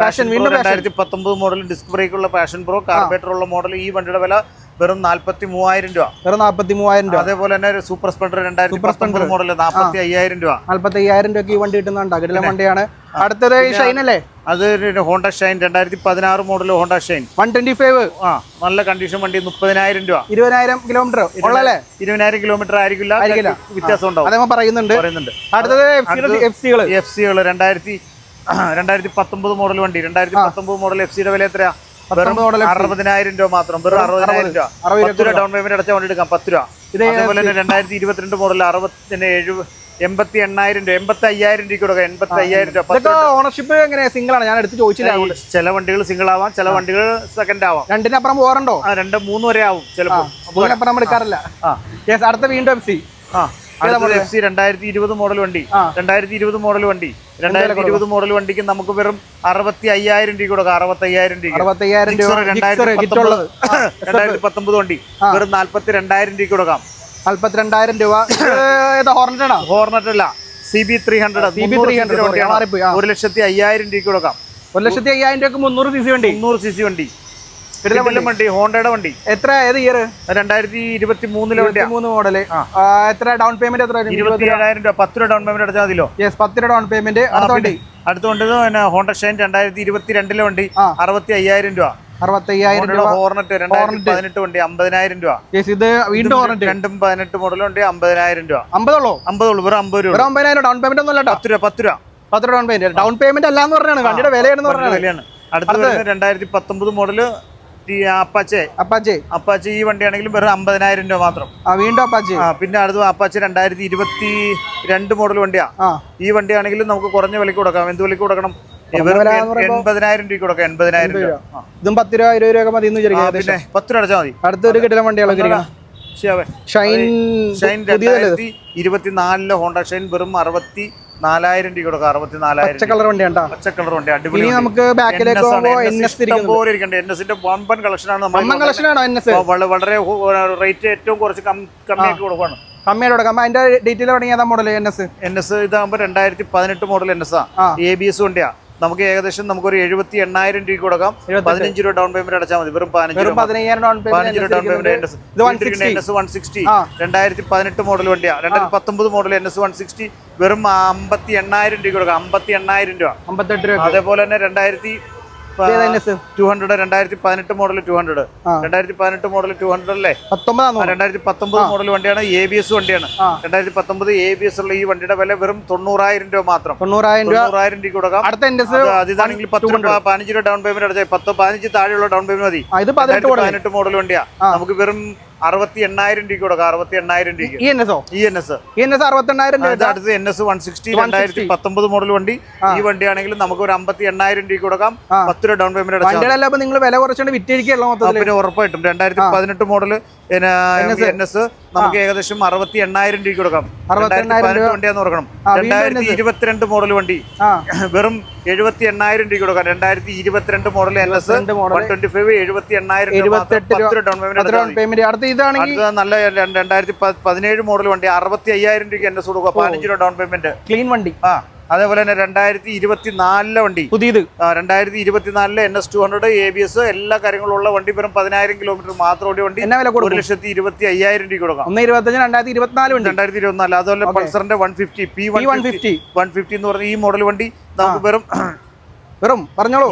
പാഷൻ വീണ്ടും രണ്ടായിരത്തി പത്തൊമ്പത് മോഡൽ ഡിസ്ക് ബ്രേക്ക് ഉള്ള പാഷൻ പ്രോ കാർബേറ്റർ ഉള്ള മോഡൽ ഈ വണ്ടിയുടെ വില വെറും നാല്പത്തി മൂവായിരം രൂപ. വെറും നാല്പത്തി മൂവായിരം രൂപ. അതേപോലെ തന്നെ ഒരു സൂപ്പർ സ്പ്ലെൻഡർ രണ്ടായിരത്തി പത്തൊമ്പത് മോഡൽ നാൽപ്പത്തി അയ്യായിരം രൂപ. നാല്പത്തി അയ്യായിരം രൂപയ്ക്ക് ഈ വണ്ടി കിട്ടുന്നുണ്ട് അകലെ വണ്ടിയാണ്. അടുത്തത് ഷൈൻ അല്ലേ? അത് ഹോണ്ട ഷൈൻ രണ്ടായിരത്തി പതിനാറ് model Honda Shine. One twenty five. ആ നല്ല കണ്ടീഷൻ വണ്ടി മുപ്പതിനായിരം രൂപ. ഇരുപതിനായിരം കിലോമീറ്റർ. ഉള്ളല്ലേ ഇരുപതിനായിരം കിലോമീറ്റർ ആയിരിക്കില്ല. ആയിരിക്കില്ല. വ്യത്യാസം ഉണ്ടാവും. അതേ പറയുന്നുണ്ട്. പറയുന്നുണ്ട്. അടുത്തത് എഫ് സികൾ എഫ് സികൾ രണ്ടായിരത്തി രണ്ടായിരത്തി പത്തൊമ്പത് മോഡൽ വണ്ടി. രണ്ടായിരത്തി പത്തൊമ്പത് മോഡൽ എഫ് സിയുടെ വില എത്രയാ? വെറും model FC. അറുപതിനായിരം രൂപ മാത്രം വെറും അറുപതിനായിരം രൂപ. അറുപത് പത്ത് രൂപ ഡൗൺ പേയ്മെന്റ് അടച്ചാൽ വണ്ടി എടുക്കാം പത്ത് രൂപ. ഇതേപോലെ അതേപോലെ തന്നെ രണ്ടായിരത്തി ഇരുപത്തിരണ്ട് മോഡൽ അറുപത്തിന് എഴുപത് എൺപത്തി എണ്ണായിരം രൂപ എൺപത്തി അയ്യായിരം രൂപ കൊടുക്കാം എൺപത്തി അയ്യായിരം രൂപ. ഓണർഷിപ്പ് എങ്ങനെ സിംഗിൾ ആണ്? ഞാൻ എടുത്ത് ചോദിച്ചില്ല ചില വണ്ടികൾ സിംഗിൾ ആവാം ചില വണ്ടികൾ സെക്കൻഡ് ആവാം. രണ്ടിനപ്പുറം പോകാറുണ്ടോ? രണ്ട് മൂന്ന് വരെ ആവും ചിലപ്പോൾ. എടുക്കാറില്ല. അടുത്ത വീണ്ടും എഫ് സി ആ. എഫ് സി രണ്ടായിരത്തി ഇരുപത് മോഡൽ വണ്ടി. രണ്ടായിരത്തി ഇരുപത് മോഡൽ വണ്ടി. രണ്ടായിരത്തി ഇരുപത് മോഡൽ വണ്ടിക്ക് നമുക്ക് വെറും അറുപത്തി അയ്യായിരം രൂപ കൊടുക്കാം. അറുപത്തി അയ്യായിരം രൂപ. രണ്ടായിരത്തി പത്തൊമ്പത്. വണ്ടി. വെറും നാല്പത്തി രണ്ടായിരം രൂപ കൊടുക്കാം. നാല്പത്തിരണ്ടായിരം രൂപ. ഹോർണറ്റാണോ ഹോർണറ്റ് അല്ല C B three hundred C 300 three hundred ഒരു ലക്ഷത്തി അയ്യായിരം രൂപ കൊടുക്കാം. ഒരു ലക്ഷത്തി അയ്യായിരം രൂപ മുന്നൂറ് സി സി വണ്ടി. മുന്നൂറ് സി സി വണ്ടി. വണ്ടി? ഹോണ്ടയുടെ വണ്ടി. എത്ര ഏത് ഇയർ രണ്ടായിരത്തി ഇരുപത്തി മൂന്നിലെ വണ്ടി മൂന്ന് മോഡൽ എത്ര ഡൗൺ പേയ്മെന്റ് എത്ര? വരും? ഇരുപത്തി ഏഴായിരം രൂപ. പത്ത് രൂപ ഡൗൺ പേയ്മെന്റ് അടച്ചാൽ മതിയോ യെസ് പത്ത് രൂപ ഡൗൺ പേയ്മെന്റ് അടുത്ത വണ്ടി? അടുത്ത വണ്ടി പിന്നെ ഹോണ്ട ഷൈൻ രണ്ടായിരത്തി ഇരുപത്തി രണ്ടിലെ വണ്ടി. അറുപത്തി അയ്യായിരം രൂപ. അറുപത്തയ്യായിരം രൂപ. ഹോർണറ്റ് രണ്ടായിരത്തി പതിനെട്ട് വണ്ടി അമ്പതിനായിരം രൂപ. ഇത് വീണ്ടും ഹോർണറ്റ് രണ്ടും പതിനെട്ട് മോഡലും ഉണ്ട് അമ്പതിനായിരം രൂപ. അമ്പതുള്ളൂ അമ്പതുള്ളൂ വെറും അമ്പത് രൂപ ഒരു ഡൗൺ പേയ്മെന്റ് ഒന്നും അല്ലട്ടോ പത്ത് രൂപ പത്ത് രൂപ. പത്ത് രൂപ ഡൗൺ പേയ്മെന്റ് ഡൗൺ പേയ്മെന്റ് അല്ലാന്ന് പറഞ്ഞാണ്. വണ്ടിയുടെ വിലയാണെന്ന് പറഞ്ഞാണ്. അടുത്ത രണ്ടായിരത്തി പത്തൊമ്പത് മോഡൽ അപ്പാച്ചെ. അപ്പാച്ചി. അപ്പാച്ചെ ഈ വണ്ടിയാണെങ്കിലും വെറും അമ്പതിനായിരം രൂപ മാത്രം. ആ വീണ്ടും അപ്പാച്ചി. ആ പിന്നെ അടുത്ത അപ്പാച്ചെ രണ്ടായിരത്തി ഇരുപത്തി രണ്ട് മോഡൽ വണ്ടിയാ ഈ വണ്ടിയാണെങ്കിലും നമുക്ക് കുറഞ്ഞ വിലക്ക് കൊടുക്കാം. എന്ത് വിലക്ക് കൊടുക്കണം? എൺപതിനായിരം രൂപ കൊടുക്കാം. എൺപതിനായിരം രൂപ. ഇതും പത്ത് രൂപ ഇരുപത് രൂപ മതി എന്ന് ആ, വിചാരിക്കാം പിന്നെ പത്ത് രൂപ അടച്ചാൽ മതി. അടുത്തൊരു കിട്ടുന്ന വണ്ടികളൊക്കെ ഷൈൻ ഷൈൻ രണ്ടായിരത്തി ഇരുപത്തിനാലിലെ ഹോണ്ട. ഷൈൻ വെറും അറുപത്തി നാലായിരം രൂപ കൊടുക്കാം അറുപത്തി നാലായിരം കളർ വണ്ടി പച്ച കളർ വണ്ടി അടിപൊളി ഇനി നമുക്ക് ബാക്കിലേക്ക് പോലെ ഇരിക്കണ്ട? എൻ എസിന്റെ വമ്പൻ കളക്ഷനാണ് നമ്മൾ വളരെ റേറ്റ് ഏറ്റവും കുറച്ച് കമ്മിയാക്കി കൊടുക്കുകയാണ് കമ്മിയായിട്ട് കൊടുക്കാം. അതിന്റെ ഡീറ്റെയിൽ തുടങ്ങിയതാ model N S N S ഇതാകുമ്പോൾ രണ്ടായിരത്തി പതിനെട്ട് മോഡൽ എൻ എസ് ആ. എ ബി എസ് വണ്ടിയാ. നമുക്ക് ഏകദേശം നമുക്കൊരു എഴുപത്തി എണ്ണായിരം രൂപ കൊടുക്കാം. പതിനഞ്ച് രൂപ ഡൗൺ പേയ്മെന്റ് അടച്ചാൽ മതി. വെറും പതിനഞ്ച് പതിനഞ്ച് രൂപ down payment N payment S one sixty. രണ്ടായിരത്തി പതിനെട്ട് മോഡൽ വണ്ടിയാ. രണ്ടായിരത്തി പത്തൊമ്പത് model N S one sixty വെറും അമ്പത്തി എണ്ണായിരം രൂപ കൊടുക്കാം. അമ്പത്തി എണ്ണായിരം രൂപ. അതേപോലെ തന്നെ രണ്ടായിരത്തി ടു ഹൺഡ്രഡ് രണ്ടായിരത്തി പതിനെട്ട് മോഡൽ ടു ഹൺഡ്രഡ്. രണ്ടായിരത്തി പതിനെട്ട് മോഡൽ ടു ഹൺഡ്രഡ് അല്ലേ? രണ്ടായിരത്തി പത്തൊമ്പത് മോഡൽ വണ്ടിയാണ് എ ബി എസ് വണ്ടിയാണ്. രണ്ടായിരത്തി പത്തൊമ്പത് എ ബി എസ് ഉള്ള ഈ വണ്ടിയുടെ വില വെറും തൊണ്ണൂറായിരം രൂപ മാത്രം. തൊണ്ണൂറായിരം രൂപ. തൊണ്ണൂറായിരം രൂപ കൊടുക്കാം. അതിതാണെങ്കിൽ പത്ത് പതിനഞ്ച് രൂപ ഡൗൺ പേയ്മെന്റ് അടച്ചാൽ പത്ത് പതിനഞ്ച് താഴെയുള്ള ഡൗൺ പേയ്മെന്റ് മതി. പതിനെട്ട് മോഡൽ വണ്ടിയാണ് മോഡൽ വണ്ടിയാ. നമുക്ക് വെറും അറുപത്തി എണ്ണായിരം രൂപ കൊടുക്കാം. അറുപത്തി എണ്ണായിരം രൂപ E N S E N S E N S അറുപത്തെണ്ണായിരം രൂപ അടുത്ത് എൻ എസ് വൺ സിക്സ്റ്റി രണ്ടായിരത്തി പത്തൊമ്പത് മോഡൽ വണ്ടി. ഈ വണ്ടിയാണെങ്കിൽ നമുക്ക് ഒരു അമ്പത്തി എണ്ണായിരം രൂപ കൊടുക്കാം പത്ത് രൂപ ഡൗൺ പേയ്മെന്റ് അടച്ചാൽ നിങ്ങൾ വില കുറച്ചുകൊണ്ട് വിറ്റഴിക്കുകയല്ലോ ആ, പിന്നെ ഉറപ്പായിട്ടും രണ്ടായിരത്തി പതിനെട്ട് മോഡൽ എൻ എസ് നമുക്ക് ഏകദേശം അറുപത്തി എണ്ണായിരം രൂപ. കൊടുക്കാം വണ്ടിയാന്ന് ഓർക്കണം. രണ്ടായിരത്തി ഇരുപത്തിരണ്ട് മോഡൽ വണ്ടി. വെറും എഴുപത്തി എണ്ണായിരം രൂപ കൊടുക്കാം. രണ്ടായിരത്തി ഇരുപത്തിരണ്ട് model N S 22 one twenty five എഴുപത്തി എണ്ണായിരം രൂപ ഡൗൺ പേയ്മെന്റ് അടുത്ത ഇതാണെങ്കിൽ നല്ല രണ്ട് രണ്ടായിരത്തി പതിനേഴ് മോഡൽ വണ്ടി അറുപത്തി അയ്യായിരം രൂപയ്ക്ക് എന്റെ കൊടുക്കുക പതിനഞ്ച് രൂപ ഡൗൺ പേയ്മെന്റ് ക്ലീൻ വണ്ടി. ആ അതേപോലെ തന്നെ രണ്ടായിരത്തി ഇരുപത്തി നാലിലെ വണ്ടി. പുതിയത്. രണ്ടായിരത്തി ഇരുപത്തിനാലിലെ N S two hundred A B S എല്ലാ കാര്യങ്ങളും ഉള്ള വണ്ടി വെറും പതിനായിരം കിലോമീറ്റർ മാത്രം ഓടിയ വണ്ടി. എന്നാ വില ഒരു ലക്ഷത്തി ഇരുപത്തി അയ്യായിരം രൂപ കൊടുക്കാം. ഒന്ന് ഇരുപത്തഞ്ച് രണ്ടായിരത്തി ഇരുപത്തിനാല് വണ്ടി. രണ്ടായിരത്തി ഇരുപത്തിനാല്. അതുപോലെ പൾസറിന്റെ one fifty P one fifty one fifty എന്ന് പറഞ്ഞ ഈ മോഡൽ വണ്ടി നമുക്ക് വെറും വെറും പറഞ്ഞോളൂ.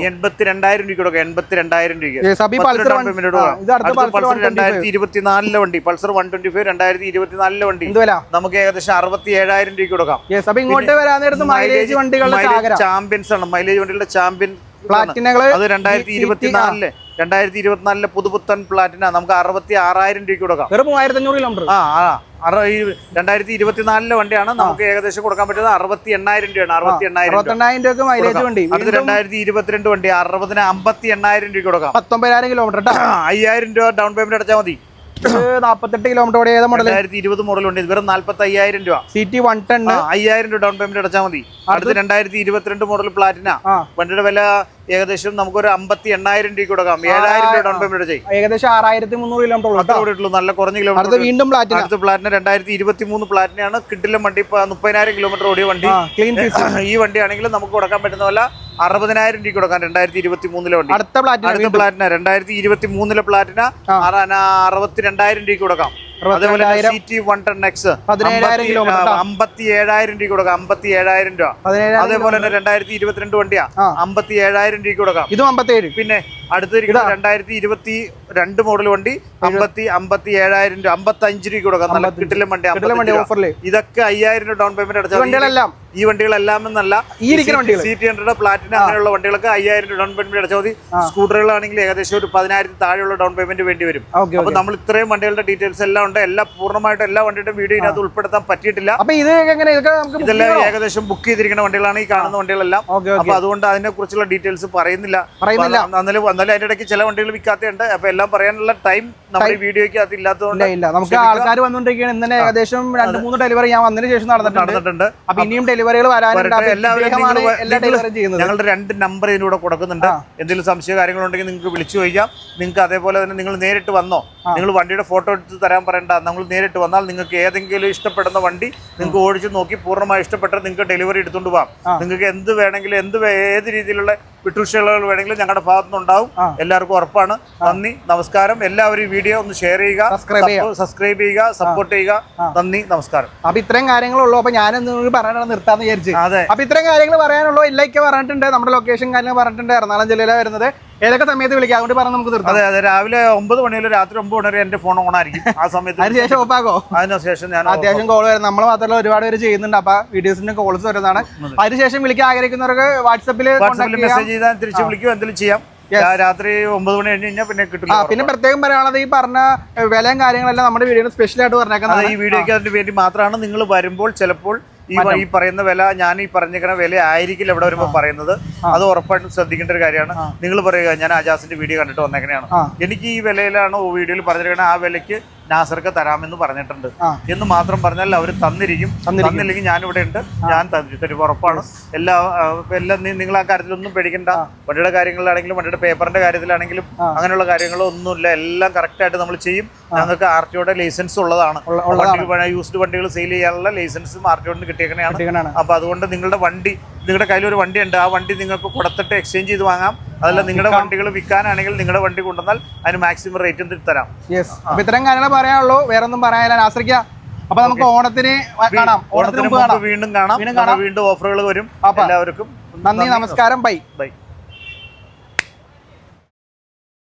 രൂപ കൊടുക്കാം എൺപത്തി രൂപ Yes, അപ്പൊ പൾസർ വൺ- ആ, ഇത് പൾസർ പൾസർ 125. രണ്ടായിരത്തി ഇരുപത്തിനാലിലെ വണ്ടി പൾസർ വൺ ട്വന്റി ഫൈവ് രണ്ടായിരത്തി ഇരുപത്തിനാലിലെ വണ്ടി നമുക്ക് ഏകദേശം അറുപത്തി ഏഴായിരം രൂപ കൊടുക്കാം ഇങ്ങോട്ട് വരാൻ മൈലേജ് വണ്ടികളുടെ ചാമ്പ്യൻസ് ആണ്. മൈലേജ് വണ്ടികളുടെ ചാമ്പ്യൻ അത് രണ്ടായിരത്തി ഇരുപത്തിനാലിൽ രണ്ടായിരത്തി ഇരുപത്തിനാലിലെ പുതുപുത്തൻ പ്ലാറ്റിന നമുക്ക് അറുപത്തി ആറായിരം രൂപയ്ക്ക് കൊടുക്കാം. വെറും മൂവായിരത്തി അഞ്ഞൂറ് കിലോമീറ്റർ ആ രണ്ടായിരത്തി ഇരുപത്തിനാലിലെ വണ്ടിയാണ്. നമുക്ക് ഏകദേശം കൊടുക്കാൻ പറ്റുന്നത് അറുപത്തി എണ്ണായിരം രൂപയാണ്. അറുപത്തി എണ്ണായിരം രൂപ. മൈലേജ് വണ്ടി. അടുത്ത രണ്ടായിരത്തി ഇരുപത്തിരണ്ട് വണ്ടി അറുപതിന് അമ്പത്തി എണ്ണായിരം രൂപ കൊടുക്കാം. പത്തൊമ്പതിനായിരം കിലോമീറ്റർ അയ്യായിരം രൂപ ഡൗൺ പേയ്മെന്റ് അടച്ചാൽ മതി. നാപ്പത്തെട്ട് കിലോമീറ്റർ ഏതാ മോഡൽ രണ്ടായിരത്തി ഇരുപത് മോഡൽ ഉണ്ട് വെറും നാല്പത്തി അയ്യായിരം രൂപ. സി ടി വൺ ടെൻ അയ്യായിരം രൂപ ഡൗൺ പേയ്മെന്റ് അടച്ചാൽ മതി. അടുത്ത് രണ്ടായിരത്തി ഇരുപത്തിരണ്ട് മോഡൽ പ്ലാറ്റിന വണ്ടിയുടെ വില ഏകദേശം നമുക്കൊരു അമ്പത്തി എണ്ണായിരം രൂപ കൊടുക്കാം ഏഴായിരം രൂപ ഡൗൺ പേയ്മെന്റ് ചെയ്യും. ഏകദേശം ആറായിരത്തി മുന്നൂറ് കിലോമീറ്റർ നല്ല കുറഞ്ഞ കിലോമീറ്റർ വീണ്ടും പ്ലാറ്റിന അടുത്ത പ്ലാറ്റിന് രണ്ടായിരത്തി ഇരുപത്തി മൂന്ന് പ്ലാറ്റിനാണ് കിട്ടിലും വണ്ടി മുപ്പതിനായിരം കിലോമീറ്റർ ഓടിയ വണ്ടി. ക്ലീൻ ഈ ഈ ആണെങ്കിലും നമുക്ക് കൊടുക്കാൻ പറ്റുന്ന പോലെ അറുപതിനായിരം രൂപ കൊടുക്കാം. രണ്ടായിരത്തി ഇരുപത്തി മൂന്നിലെ വണ്ടി. അടുത്ത പ്ലാറ്റിന അടുത്ത പ്ലാറ്റിന രണ്ടായിരത്തി ഇരുപത്തി മൂന്നിലെ പ്ലാറ്റിന അറുപത്തി രണ്ടായിരം രൂപ കൊടുക്കാം. അതേപോലെ അറുപത്തിരണ്ടായിരം C T one ten X kilometre അമ്പത്തി ഏഴായിരം രൂപ കൊടുക്കാം. അമ്പത്തി ഏഴായിരം രൂപ അതേപോലെ തന്നെ രണ്ടായിരത്തി ഇരുപത്തിരണ്ട് വണ്ടിയാ. അമ്പത്തി ഏഴായിരം രൂപ കൊടുക്കാം. ഇതും അമ്പത്തിയേഴ്. പിന്നെ അടുത്ത രണ്ടായിരത്തി ഇരുപത്തി രണ്ട് മോഡൽ വണ്ടി അമ്പത്തി അമ്പത്തി ഏഴായിരം രൂപ. അമ്പത്തി അഞ്ച് രൂപ കൊടുക്കാം. നല്ല കിട്ടിലും വണ്ടി കിടിലൻ വണ്ടി 55 ഇതൊക്കെ അയ്യായിരം രൂപ ഡൗൺ പേയ്മെന്റ് അടച്ചാൽ വണ്ടികളെല്ലാം. ഈ വണ്ടികളെല്ലാം എന്നല്ല ഈ ഇരിക്കുന്ന വണ്ടികൾ സി ടി ഹൺഡ്രഡ് പ്ലാറ്റിന് അങ്ങനെയുള്ള വണ്ടികൾക്ക് അയ്യായിരം രൂപ ഡൗൺ പേയ്മെന്റ് അടച്ചാൽ മതി. സ്കൂട്ടറുകളാണെങ്കിൽ ഏകദേശം ഒരു പതിനായിരത്തി താഴെയുള്ള ഡൗൺ പേയ്മെന്റ് വേണ്ടി വരും. അപ്പൊ നമ്മൾ ഇത്രയും വണ്ടികളുടെ ഡീറ്റെയിൽസ് എല്ലാം ഉണ്ട്. എല്ലാ പൂർണമായിട്ട് എല്ലാ വണ്ടിയുടെ വീഡിയോ ഇതിനകത്ത് ഉൾപ്പെടുത്താൻ പറ്റിയിട്ടില്ല. ഇതെല്ലാം ഏകദേശം ബുക്ക് ചെയ്തിരിക്കുന്ന വണ്ടികളാണ് ഈ കാണുന്ന വണ്ടികളെല്ലാം. അപ്പൊ അതുകൊണ്ട് അതിനെ കുറിച്ചുള്ള ഡീറ്റെയിൽസ് പറയുന്നില്ല. എന്നാലും എന്നാലും അതിന്റെ ഇടയ്ക്ക് ചില വണ്ടികൾ വിൽക്കാത്തുണ്ട് അപ്പൊ എല്ലാം പറയാനുള്ള ടൈം നമ്മുടെ വീഡിയോയ്ക്ക് അത് ഇല്ലാത്തതുകൊണ്ട് ഇല്ല ഇല്ല. നമുക്ക് ആൾക്കാർ വന്നുകൊണ്ടിരിക്കുകയാണ്. ഇന്നലെ ഏകദേശം രണ്ട് മൂന്ന് ഡെലിവറി ഞാൻ വന്നതിന് ശേഷം നടന്നിട്ടുണ്ട്. നടന്നിട്ടുണ്ട്. അപ്പൊ ഇനിയും ഡെലിവറികൾ വരാനുണ്ട്. വരട്ടെ. അപ്പൊ എല്ലാവരും ഇദ്ദേഹമാണ് നിങ്ങൾ എല്ലാ നിങ്ങൾ ഡെലിവറിയും ചെയ്യുന്നത്. ഞങ്ങളുടെ രണ്ട് നമ്പർ ഇതിനൂടെ കൊടുക്കുന്നുണ്ട്. എന്തെങ്കിലും സംശയ കാര്യങ്ങളുണ്ടെങ്കിൽ നിങ്ങൾക്ക് വിളിച്ചു ചോദിക്കാം. നിങ്ങൾക്ക് അതേപോലെ തന്നെ നിങ്ങൾ നേരിട്ട് വന്നോ. നിങ്ങൾ വണ്ടിയുടെ ഫോട്ടോ എടുത്ത് തരാൻ പറയണ്ട. നമ്മൾ നേരിട്ട് വന്നാൽ നിങ്ങൾക്ക് ഏതെങ്കിലും ഇഷ്ടപ്പെടുന്ന വണ്ടി നിങ്ങൾക്ക് ഓടിച്ച് നോക്കി പൂർണമായി ഇഷ്ടപ്പെട്ടാൽ നിങ്ങൾക്ക് ഡെലിവറി എടുത്തുകൊണ്ട് പോകാം നിങ്ങൾക്ക് എന്ത് വേണമെങ്കിലും എന്ത് ഏത് രീതിയിലുള്ള വിട്ടുവീഴ്ചകൾ വേണമെങ്കിലും ഞങ്ങളുടെ ഭാഗത്തുനിന്ന് ഉണ്ടാവും എല്ലാവർക്കും ഉറപ്പാണ്. നന്ദി നമസ്കാരം. എല്ലാവരും ഈ വീഡിയോ ഒന്ന് ഷെയർ ചെയ്യുക സബ്സ്ക്രൈബ് ചെയ്യുക. സപ്പോർട്ട് ചെയ്യുക നന്ദി നമസ്കാരം. അപ്പൊ ഇത്രയും കാര്യങ്ങളുള്ളൂ. അപ്പൊ ഞാനൊന്ന് പറയാനാണ് നിർത്താന്ന് വിചാരിച്ചു. അതെ. അപ്പൊ ഇത്രയും കാര്യങ്ങൾ പറയാനുള്ളൂ. ഇല്ലൊക്കെ പറഞ്ഞിട്ടുണ്ട്. നമ്മുടെ ലൊക്കേഷൻ കാര്യങ്ങൾ പറഞ്ഞിട്ടുണ്ട്. എറണാകുളം ജില്ലയിലാണ് വരുന്നത്. ഏതൊക്കെ സമയത്ത് വിളിക്കാം? അതുകൊണ്ട് പറഞ്ഞ് നമുക്ക് നിർത്താം. അതെ അതെ രാവിലെ ഒമ്പത് മണി വരെ രാത്രി ഒമ്പത് മണി വരെ എന്റെ ഫോൺ ഓൺ ആയിരിക്കും. ആ സമയത്ത് അതിനുശേഷം ഓഫാക്കോ? അതിനുശേഷം ഞാൻ അത്യാവശ്യം കോൾ വരും. നമ്മൾ മാത്രമല്ല ഒരുപാട് പേര് ചെയ്യുന്നുണ്ട്. അപ്പൊ വീഡിയോസിന്റെ കോൾസ് വരുന്നതാണ്. അതിനുശേഷം വിളിക്കാൻ ആഗ്രഹിക്കുന്നവർക്ക് വാട്സപ്പിൽ മെസ്സേജ് ചെയ്താൽ തിരിച്ച് വിളിക്കും. എന്തെങ്കിലും ചെയ്യാം. രാത്രി ഒമ്പത് മണി കഴിഞ്ഞ് കഴിഞ്ഞാൽ പിന്നെ കിട്ടും പിന്നെ പ്രത്യേകം പറയാനുള്ളത് ഈ പറഞ്ഞ വിലയും കാര്യങ്ങളെല്ലാം നമ്മുടെ വീഡിയോ സ്പെഷ്യലായിട്ട് പറഞ്ഞേക്കുന്നത് ഈ വീഡിയോയ്ക്ക് അതിന് വേണ്ടി മാത്രമാണ് നിങ്ങൾ വരുമ്പോൾ ചിലപ്പോൾ ഈ ഈ പറയുന്ന വില ഞാൻ ഈ പറഞ്ഞിരിക്കുന്ന വില ആയിരിക്കില്ല ഇവിടെ വരുമ്പോൾ പറയുന്നത്. അത് ഉറപ്പായിട്ടും ശ്രദ്ധിക്കേണ്ട ഒരു കാര്യമാണ്. നിങ്ങൾ പറയുക ഞാൻ അജാസിന്റെ വീഡിയോ കണ്ടിട്ട് വന്നെങ്ങനെയാണ് എനിക്ക് ഈ വിലയിലാണ് വീഡിയോയിൽ പറഞ്ഞിരിക്കുന്നത് ആ വിലയ്ക്ക് നാസർക്ക് തരാമെന്ന് പറഞ്ഞിട്ടുണ്ട്. എന്ന് മാത്രം പറഞ്ഞാൽ അവർ തന്നിരിക്കും. തന്നില്ലെങ്കിൽ ഞാൻ ഇവിടെ ഉണ്ട്. ഞാൻ തരും ഉറപ്പാണ്. എല്ലാ എല്ലാം നിങ്ങൾ ആ കാര്യത്തിലൊന്നും പേടിക്കണ്ട. വണ്ടിയുടെ കാര്യങ്ങളിലാണെങ്കിലും വണ്ടിയുടെ പേപ്പറിന്റെ കാര്യത്തിലാണെങ്കിലും അങ്ങനെയുള്ള കാര്യങ്ങളൊന്നുമില്ല എല്ലാം കറക്റ്റ് ആയിട്ട് നമ്മൾ ചെയ്യും. ഞങ്ങൾക്ക് ആർ ടിയുടെ ലൈസൻസ് ഉള്ളതാണ്. യൂസ്ഡ് വണ്ടികൾ സെയിൽ ചെയ്യാനുള്ള ലൈസൻസും ആർ ടിയോട് കിട്ടിയേക്കണെയാണ്. അപ്പൊ അതുകൊണ്ട് നിങ്ങളുടെ വണ്ടി നിങ്ങളുടെ കയ്യിൽ ഒരു വണ്ടി ഉണ്ട് ആ വണ്ടി നിങ്ങൾക്ക് കൊടുത്തിട്ട് എക്സ്ചേഞ്ച് ചെയ്ത് വാങ്ങാം. അതല്ല നിങ്ങളുടെ വണ്ടികൾ വിൽക്കാനാണെങ്കിൽ നിങ്ങളുടെ വണ്ടി കൊണ്ടുവന്നാൽ അതിന് മാക്സിമം റേറ്റ് തരാം. യെസ് അപ്പൊ ഇത്രയും കാര്യങ്ങൾ പറയാനുള്ളൂ. വേറെ ഒന്നും പറയാനില്ല. ആശ്രയിക്കാം. അപ്പൊ നമുക്ക് ഓണത്തിന് കാണാം. ഓണത്തിന് വീണ്ടും കാണാം. വീണ്ടും വീണ്ടും ഓഫറുകൾ വരും. അപ്പൊ എല്ലാവർക്കും നന്ദി. നമസ്കാരം. ബൈ. ബൈ.